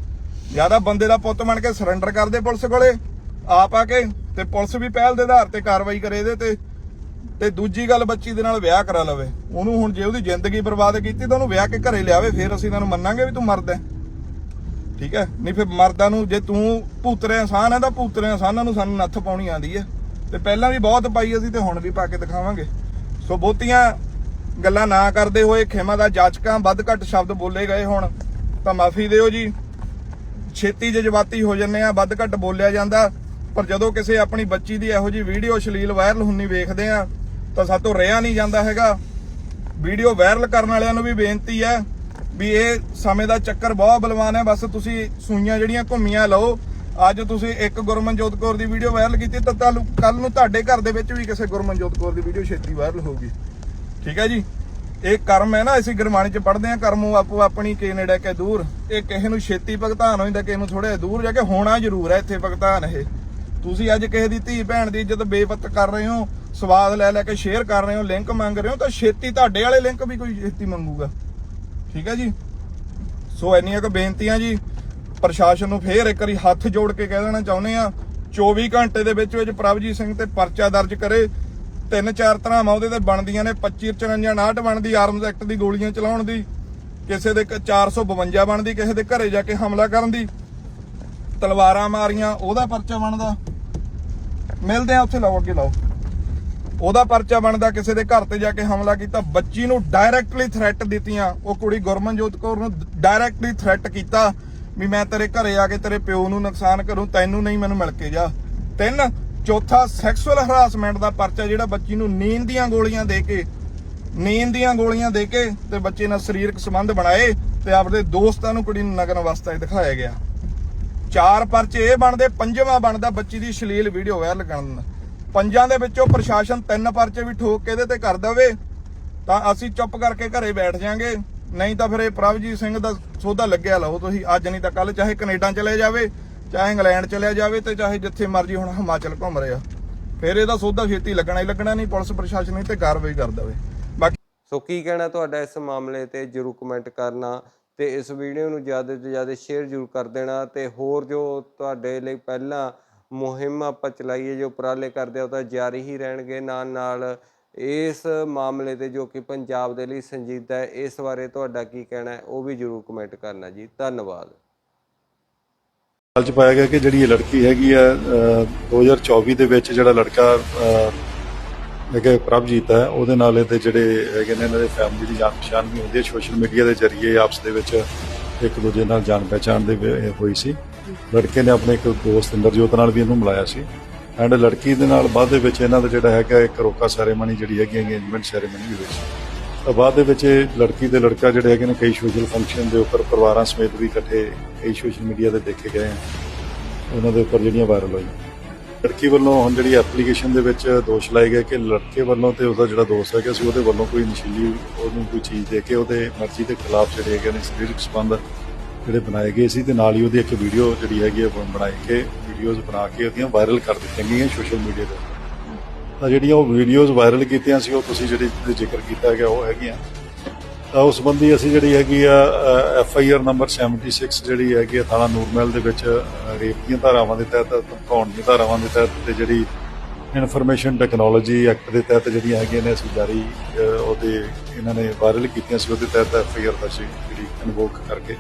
ਜ਼ਿਆਦਾ ਬੰਦੇ ਦਾ ਪੁੱਤ ਬਣ ਕੇ ਸਰੈਂਡਰ ਕਰਦੇ ਪੁਲਿਸ ਕੋਲੇ, ਆਪ ਆ ਕੇ, ਤੇ ਪੁਲਿਸ ਵੀ ਪਹਿਲ ਦੇ ਆਧਾਰ ਤੇ ਕਾਰਵਾਈ ਕਰੇ ਇਹਦੇ ਤੇ। ਤੇ ਦੂਜੀ ਗੱਲ ਬੱਚੀ ਦੇ ਨਾਲ ਵਿਆਹ ਕਰਾ ਲਵੇ। ਉਹਨੂੰ ਹੁਣ ਜੇ ਉਹਦੀ ਜ਼ਿੰਦਗੀ ਬਰਬਾਦ ਕੀਤੀ, ਤਾਂ ਉਹਨੂੰ ਵਿਆਹ ਕੇ ਘਰੇ ਲਿਆਵੇ, ਫਿਰ ਅਸੀਂ ਤੈਨੂੰ ਮੰਨਾਂਗੇ ਵੀ ਤੂੰ ਮਰਦਾ ਹੈ। ਠੀਕ ਹੈ? ਨਹੀਂ ਫਿਰ ਮਰਦਾਂ ਨੂੰ ਜੇ ਤੂੰ ਭੂਤਰੇ ਇਨਸਾਨ ਹੈ, ਤਾਂ ਭੂਤਰੇ ਇਨਸਾਨਾਂ ਨੂੰ ਸਾਨੂੰ ਨੱਥ ਪਾਉਣੀ ਆਂਦੀ ਹੈ। ਤੇ ਪਹਿਲਾਂ ਵੀ ਬਹੁਤ ਪਾਈ ਅਸੀਂ ਤੇ ਹੁਣ ਵੀ ਪਾ ਕੇ ਦਿਖਾਵਾਂਗੇ। ਸੋ ਬਹੁਤੀਆਂ ਗੱਲਾਂ ਨਾ ਕਰਦੇ ਹੋਏ ਖੇਮਾ ਦਾ ਜਾਚਕਾਂ ਵੱਧ ਘੱਟ ਸ਼ਬਦ ਬੋਲੇ ਗਏ ਹੁਣ, ਤਾਂ ਮਾਫੀ ਦਿਓ ਜੀ। ਛੇਤੀ ਜਜ਼ਬਾਤੀ ਹੋ ਜੰਨੇ ਆ, ਵੱਧ ਘੱਟ ਬੋਲਿਆ ਜਾਂਦਾ। ਪਰ ਜਦੋਂ ਕਿਸੇ ਆਪਣੀ ਬੱਚੀ ਦੀ ਇਹੋ ਜੀ ਵੀਡੀਓ ਸ਼ਲੀਲ ਵਾਇਰਲ ਹੁੰਨੀ ਵੇਖਦੇ ਆ, ਤਾਂ ਸਾਤੋਂ ਰਿਹਾ ਨਹੀਂ ਜਾਂਦਾ ਹੈਗਾ। ਵੀਡੀਓ ਵਾਇਰਲ ਕਰਨ ਵਾਲਿਆਂ ਨੂੰ ਵੀ ਬੇਨਤੀ ਹੈ ਵੀ ਇਹ ਸਮੇਂ ਦਾ ਚੱਕਰ ਬਹੁਤ ਬਲਵਾਨ ਹੈ। ਬਸ ਤੁਸੀਂ ਸੂਈਆਂ ਜਿਹੜੀਆਂ ਘੁੰਮੀਆਂ ਲਓ ਅੱਜ ਤੁਸੀਂ ਇੱਕ ਗੁਰਮਨਜੋਤ ਕੌਰ ਦੀ ਵੀਡੀਓ ਵਾਇਰਲ ਕੀਤੀ, ਤਾਂ ਕੱਲ ਨੂੰ ਤੁਹਾਡੇ ਘਰ ਦੇ ਵਿੱਚ ਵੀ ਕਿਸੇ ਗੁਰਮਨਜੋਤ ਕੌਰ ਦੀ ਵੀਡੀਓ ਛੇਤੀ ਵਾਇਰਲ ਹੋਊਗੀ। ਠੀਕ ਹੈ ਜੀ? ਇਹ ਕਰਮ ਹੈ ਨਾ, ਅਸੀਂ ਗੁਰਬਾਣੀ ਚ ਪੜ੍ਹਦੇ ਆ ਕਰਮੋ ਆਪੋ ਆਪਣੀ ਕੇ ਕੇ ਦੂਰ। ਇਹ ਕਿਸੇ ਨੂੰ ਛੇਤੀ ਭਗਤਾਨ ਹੋ ਕਿਸੇ ਨੂੰ ਥੋੜੇ ਦੂਰ ਜਾ ਕੇ ਹੋਣਾ ਜ਼ਰੂਰ ਹੈ, ਇੱਥੇ ਭਗਤਾਨ ਇਹ। ਤੁਸੀਂ ਅੱਜ ਕਿਸੇ ਦੀ ਧੀ ਭੈਣ ਦੀ ਇੱਜ਼ਤ ਬੇਪਤ ਕਰ ਰਹੇ ਹੋ, ਸਵਾਦ ਲੈ ਲੈ ਕੇ ਸ਼ੇਅਰ ਕਰ ਰਹੇ ਹੋ ਲਿੰਕ ਮੰਗ ਰਹੇ ਹੋ, ਤਾਂ ਛੇਤੀ ਤੁਹਾਡੇ ਵਾਲੇ ਲਿੰਕ ਵੀ ਕੋਈ ਛੇਤੀ ਮੰਗੂਗਾ। ਠੀਕ ਹੈ ਜੀ? ਸੋ ਇੰਨੀਆਂ ਕੁ ਬੇਨਤੀਆਂ ਜੀ। ਪ੍ਰਸ਼ਾਸਨ ਨੂੰ ਫੇਰ ਇੱਕ ਵਾਰੀ ਹੱਥ ਜੋੜ ਕੇ ਕਹਿ ਦੇਣਾ ਚਾਹੁੰਦੇ ਆ 24 ਘੰਟੇ ਦੇ ਵਿੱਚ ਵਿੱਚ ਪ੍ਰਭਜੀਤ ਸਿੰਘ ਤੇ ਪਰਚਾ ਦਰਜ ਕਰੇ। ਤਿੰਨ ਚਾਰ ਧਰਾਵਾਂ ਉਹਦੇ ਤੇ ਬਣਦੀਆਂ ਨੇ 25 54 59 ਬਣਦੀ ਆਰਮਸ ਐਕਟ ਦੀ ਗੋਲੀਆਂ ਚਲਾਉਣ ਦੀ, ਕਿਸੇ ਦੇ 452 ਬਣਦੀ, ਕਿਸੇ ਦੇ ਘਰੇ ਜਾ ਕੇ ਹਮਲਾ ਕਰਨ ਦੀ। ਤਲਵਾਰਾਂ ਮਾਰੀਆਂ, ਉਹਦਾ ਪਰਚਾ ਬਣਦਾ। ਮਿਲਦੇ ਆ ਉੱਥੇ, ਲਾਓ ਅੱਗੇ ਲਾਓ। ਉਹਦਾ ਪਰਚਾ ਬਣਦਾ, ਕਿਸੇ ਦੇ ਘਰ ਤੇ ਜਾ ਕੇ ਹਮਲਾ ਕੀਤਾ, ਬੱਚੀ ਨੂੰ ਡਾਇਰੈਕਟਲੀ ਥ੍ਰੈਟ ਦਿੱਤੀਆਂ। ਉਹ ਕੁੜੀ ਗੁਰਮਨਜੋਤ ਕੌਰ ਨੂੰ ਡਾਇਰੈਕਟਲੀ ਥ੍ਰੈਟ ਕੀਤਾ। ਵੀ ਮੈਂ ਤੇਰੇ ਘਰੇ ਆ ਕੇ ਤੇਰੇ ਪਿਓ ਨੂੰ ਨੁਕਸਾਨ ਕਰੂੰ, ਤੈਨੂੰ ਨਹੀਂ ਮੈਨੂੰ ਮਿਲ ਕੇ ਜਾ। ਤਿੰਨ, ਚੌਥਾ ਸੈਕਸੁਅਲ ਹਰਾਸਮੈਂਟ ਦਾ ਪਰਚਾ ਜਿਹੜਾ ਬੱਚੀ ਨੂੰ ਨੀਂਦ ਦੀਆਂ ਗੋਲੀਆਂ ਦੇ ਕੇ, ਨੀਂਦ ਦੀਆਂ ਗੋਲੀਆਂ ਦੇ ਕੇ ਤੇ ਬੱਚੇ ਨਾਲ ਸਰੀਰਕ ਸੰਬੰਧ ਬਣਾਏ ਤੇ ਆਪਦੇ ਦੋਸਤਾਂ ਨੂੰ ਕੁੜੀ ਨੂੰ ਨਗਨ ਅਵਸਥਾ 'ਚ ਦਿਖਾਇਆ ਗਿਆ। ਚਾਰ ਪਰਚੇ ਇਹ ਬਣਦੇ, ਪੰਜਵਾਂ ਬਣਦਾ ਬੱਚੀ ਦੀ ਸ਼ਲੀਲ ਵੀਡੀਓ ਵਾਇਰਲ ਕਰਨ ਦਾ ਪੰਜਾਂ ਦੇ ਵਿੱਚੋਂ ਪ੍ਰਸ਼ਾਸਨ ਤਿੰਨ ਪਰਚੇ ਵੀ ਠੋਕ ਕੇ ਇਹਦੇ ਤੇ ਕਰ ਦਵੇ, ਤਾਂ ਅਸੀਂ ਚੁੱਪ ਕਰਕੇ ਘਰੇ ਬੈਠ ਜਾਾਂਗੇ। ਨਹੀਂ ਤਾਂ ਫਿਰ ਇਹ ਪ੍ਰਭਜੀਤ ਸਿੰਘ ਦਾ ਸੌਦਾ ਲੱਗਿਆ ਲਓ, ਤੁਸੀਂ ਅੱਜ ਨਹੀਂ ਤਾਂ ਕੱਲ ਚਾਹੇ ਕੈਨੇਡਾ ਚਲੇ ਜਾਵੇ, ਚਾਹੇ ਇੰਗਲੈਂਡ ਚਲਿਆ ਜਾਵੇ ਤੇ ਚਾਹੇ ਜਿੱਥੇ ਮਰਜ਼ੀ ਹੁਣ ਹਿਮਾਚਲ ਘੁੰਮ ਰਿਹਾ ਫਿਰ ਇਹਦਾ ਸੌਦਾ ਛੇਤੀ ਲੱਗਣਾ ਹੀ ਲੱਗਣਾ, ਨਹੀਂ ਪੁਲਿਸ ਪ੍ਰਸ਼ਾਸਨ ਤੇ ਕਾਰਵਾਈ ਕਰ ਦਵੇ। ਬਾਕੀ ਸੋ ਕੀ ਕਹਿਣਾ ਤੁਹਾਡਾ ਇਸ ਮਾਮਲੇ ਤੇ, ਜਰੂਰ ਕਮੈਂਟ ਕਰਨਾ ਤੇ ਇਸ ਵੀਡੀਓ ਨੂੰ ਜ਼ਿਆਦਾ ਤੋਂ ਜ਼ਿਆਦਾ ਸ਼ੇਅਰ ਜਰੂਰ ਕਰ ਦੇਣਾ ਤੇ ਹੋਰ ਜੋ ਤੁਹਾਡੇ ਲਈ ਪਹਿਲਾਂ ਮੁਹਿੰਮ ਆਪਾਂ ਚਲਾਈਏ, ਜੋ ਉਪਰਾਲੇ ਕਰਦੇ ਆ, ਉਹ ਤਾਂ ਜਾਰੀ ਹੀ ਰਹਿਣਗੇ ਨਾਲ ਨਾਲ ਇਸ ਮਾਮਲੇ ਤੇ ਜੋ ਕਿ ਪੰਜਾਬ ਦੇ ਲਈ ਸੰਜੀਦਾ ਹੈ ਇਸ ਬਾਰੇ ਤੁਹਾਡਾ ਕੀ ਕਹਿਣਾ ਹੈ ਉਹ ਵੀ ਜਰੂਰ ਕਮੈਂਟ ਕਰਨਾ ਜੀ। ਧੰਨਵਾਦ। ਚ ਪਾਇਆ ਗਿਆ ਕਿ ਜਿਹੜੀ ਇਹ ਲੜਕੀ ਹੈਗੀ ਆ ਅਹ, 2024 ਦੇ ਵਿੱਚ ਜਿਹੜਾ ਲੜਕਾ ਹੈਗਾ ਪ੍ਰਭਜੀਤ ਹੈ ਉਹਦੇ ਨਾਲ ਇਹਦੇ ਜਿਹੜੇ ਹੈਗੇ ਨੇ ਇਹਨਾਂ ਦੇ ਫੈਮਿਲੀ ਦੀ ਜਾਣ ਪਛਾਣ ਵੀ ਹੁੰਦੀ ਹੈ। ਸੋਸ਼ਲ ਮੀਡੀਆ ਦੇ ਜ਼ਰੀਏ ਆਪਸ ਦੇ ਵਿੱਚ ਇੱਕ ਦੂਜੇ ਨਾਲ ਜਾਣ ਪਹਿਚਾਣ ਦੇ ਹੋਈ ਸੀ। ਲੜਕੇ ਨੇ ਆਪਣੇ ਇੱਕ ਦੋਸਤ ਇੰਦਰਜੋਤ ਨਾਲ ਵੀ ਇਹਨੂੰ ਮਿਲਾਇਆ ਸੀ। ਐਂਡ ਲੜਕੀ ਦੇ ਨਾਲ ਬਾਅਦ ਦੇ ਵਿੱਚ ਇਹਨਾਂ ਦਾ ਜਿਹੜਾ ਹੈਗਾ ਇੱਕ ਰੋਕਾ ਸੈਰੇਮਨੀ ਜਿਹੜੀ ਹੈਗੀ ਅੰਗੇਜਮੈਂਟ ਸੈਰੇਮਨੀ ਵੀ ਹੋਈ ਤਾਂ ਬਾਅਦ ਦੇ ਵਿੱਚ ਇਹ ਲੜਕੀ ਤੇ ਲੜਕਾ ਜਿਹੜੇ ਹੈਗੇ ਨੇ ਕਈ ਸੋਸ਼ਲ ਫੰਕਸ਼ਨ ਦੇ ਉੱਪਰ ਪਰਿਵਾਰਾਂ ਸਮੇਤ ਵੀ ਇਕੱਠੇ ਕਈ ਸੋਸ਼ਲ ਮੀਡੀਆ ਤੇ ਦੇਖੇ ਗਏ ਆ ਉਹਨਾਂ ਦੇ ਉੱਪਰ ਜਿਹੜੀਆਂ ਵਾਇਰਲ ਹੋਈਆਂ ਲੜਕੀ ਵੱਲੋਂ ਹੁਣ ਜਿਹੜੀ ਐਪਲੀਕੇਸ਼ਨ ਦੇ ਵਿੱਚ ਦੋਸ਼ ਲਾਏ ਗਏ ਕਿ ਲੜਕੇ ਵੱਲੋਂ ਤੇ ਉਸਦਾ ਜਿਹੜਾ ਦੋਸਤ ਹੈਗਾ ਸੀ ਉਹਦੇ ਵੱਲੋਂ ਕੋਈ ਨਸ਼ੀਲੀ ਉਹਨੂੰ ਕੋਈ ਚੀਜ਼ ਦੇ ਕੇ ਉਹਦੇ ਮਰਜ਼ੀ ਦੇ ਖਿਲਾਫ ਜਿਹੜੇ ਹੈਗੇ ਨੇ ਸਰੀਰਕ ਸੰਬੰਧ ਜਿਹੜੇ ਬਣਾਏ ਗਏ ਸੀ ਤੇ ਨਾਲ ਹੀ ਉਹਦੀ ਇੱਕ ਵੀਡੀਓ ਜਿਹੜੀ ਹੈਗੀ ਹੈ ਬਣ- ਬਣਾਈ ਕੇ ਵੀਡੀਓਜ਼ ਬਣਾ ਕੇ ਉਹਦੀਆਂ ਵਾਇਰਲ ਕਰ ਦਿੱਤੀਆਂ ਗਈਆਂ ਸੋਸ਼ਲ ਮੀਡੀਆ ਤੇ। ਤਾਂ ਜਿਹੜੀਆਂ ਉਹ ਵੀਡੀਓਜ਼ ਵਾਇਰਲ ਕੀਤੀਆਂ ਸੀ ਉਹ ਤੁਸੀਂ ਜਿਹੜੀ ਜ਼ਿਕਰ ਕੀਤਾ ਗਿਆ ਉਹ ਹੈਗੀਆਂ। ਤਾਂ ਉਸ ਸੰਬੰਧੀ ਅਸੀਂ ਜਿਹੜੀ ਹੈਗੀ ਆ ਐਫ ਆਈ ਆਰ ਨੰਬਰ 76 ਜਿਹੜੀ ਹੈਗੀ ਆ ਥਾਣਾ ਨੂਰਮਹਿਲ ਦੇ ਵਿੱਚ ਅ, ਰੇਪ ਦੀਆਂ ਧਾਰਾਵਾਂ ਦੇ ਤਹਿਤ ਧਮਕਾਉਣ ਦੀਆਂ ਧਾਰਾਵਾਂ ਦੇ ਤਹਿਤ ਤੇ ਜਿਹੜੀ ਇਨਫੋਰਮੇਸ਼ਨ ਟੈਕਨੋਲੋਜੀ ਐਕਟ ਦੇ ਤਹਿਤ ਜਿਹੜੀਆਂ ਹੈਗੀਆਂ ਨੇ ਅਸੀਂ ਜਾਰੀ ਉਹਦੇ ਇਹਨਾਂ ਨੇ ਵਾਇਰਲ ਕੀਤੀਆਂ ਸੀ ਉਹਦੇ ਤਹਿਤ ਐਫ ਆਈ ਆਰ ਦਰਜ ਜਿਹੜੀ ਇਨਵੋਕ ਕਰਕੇ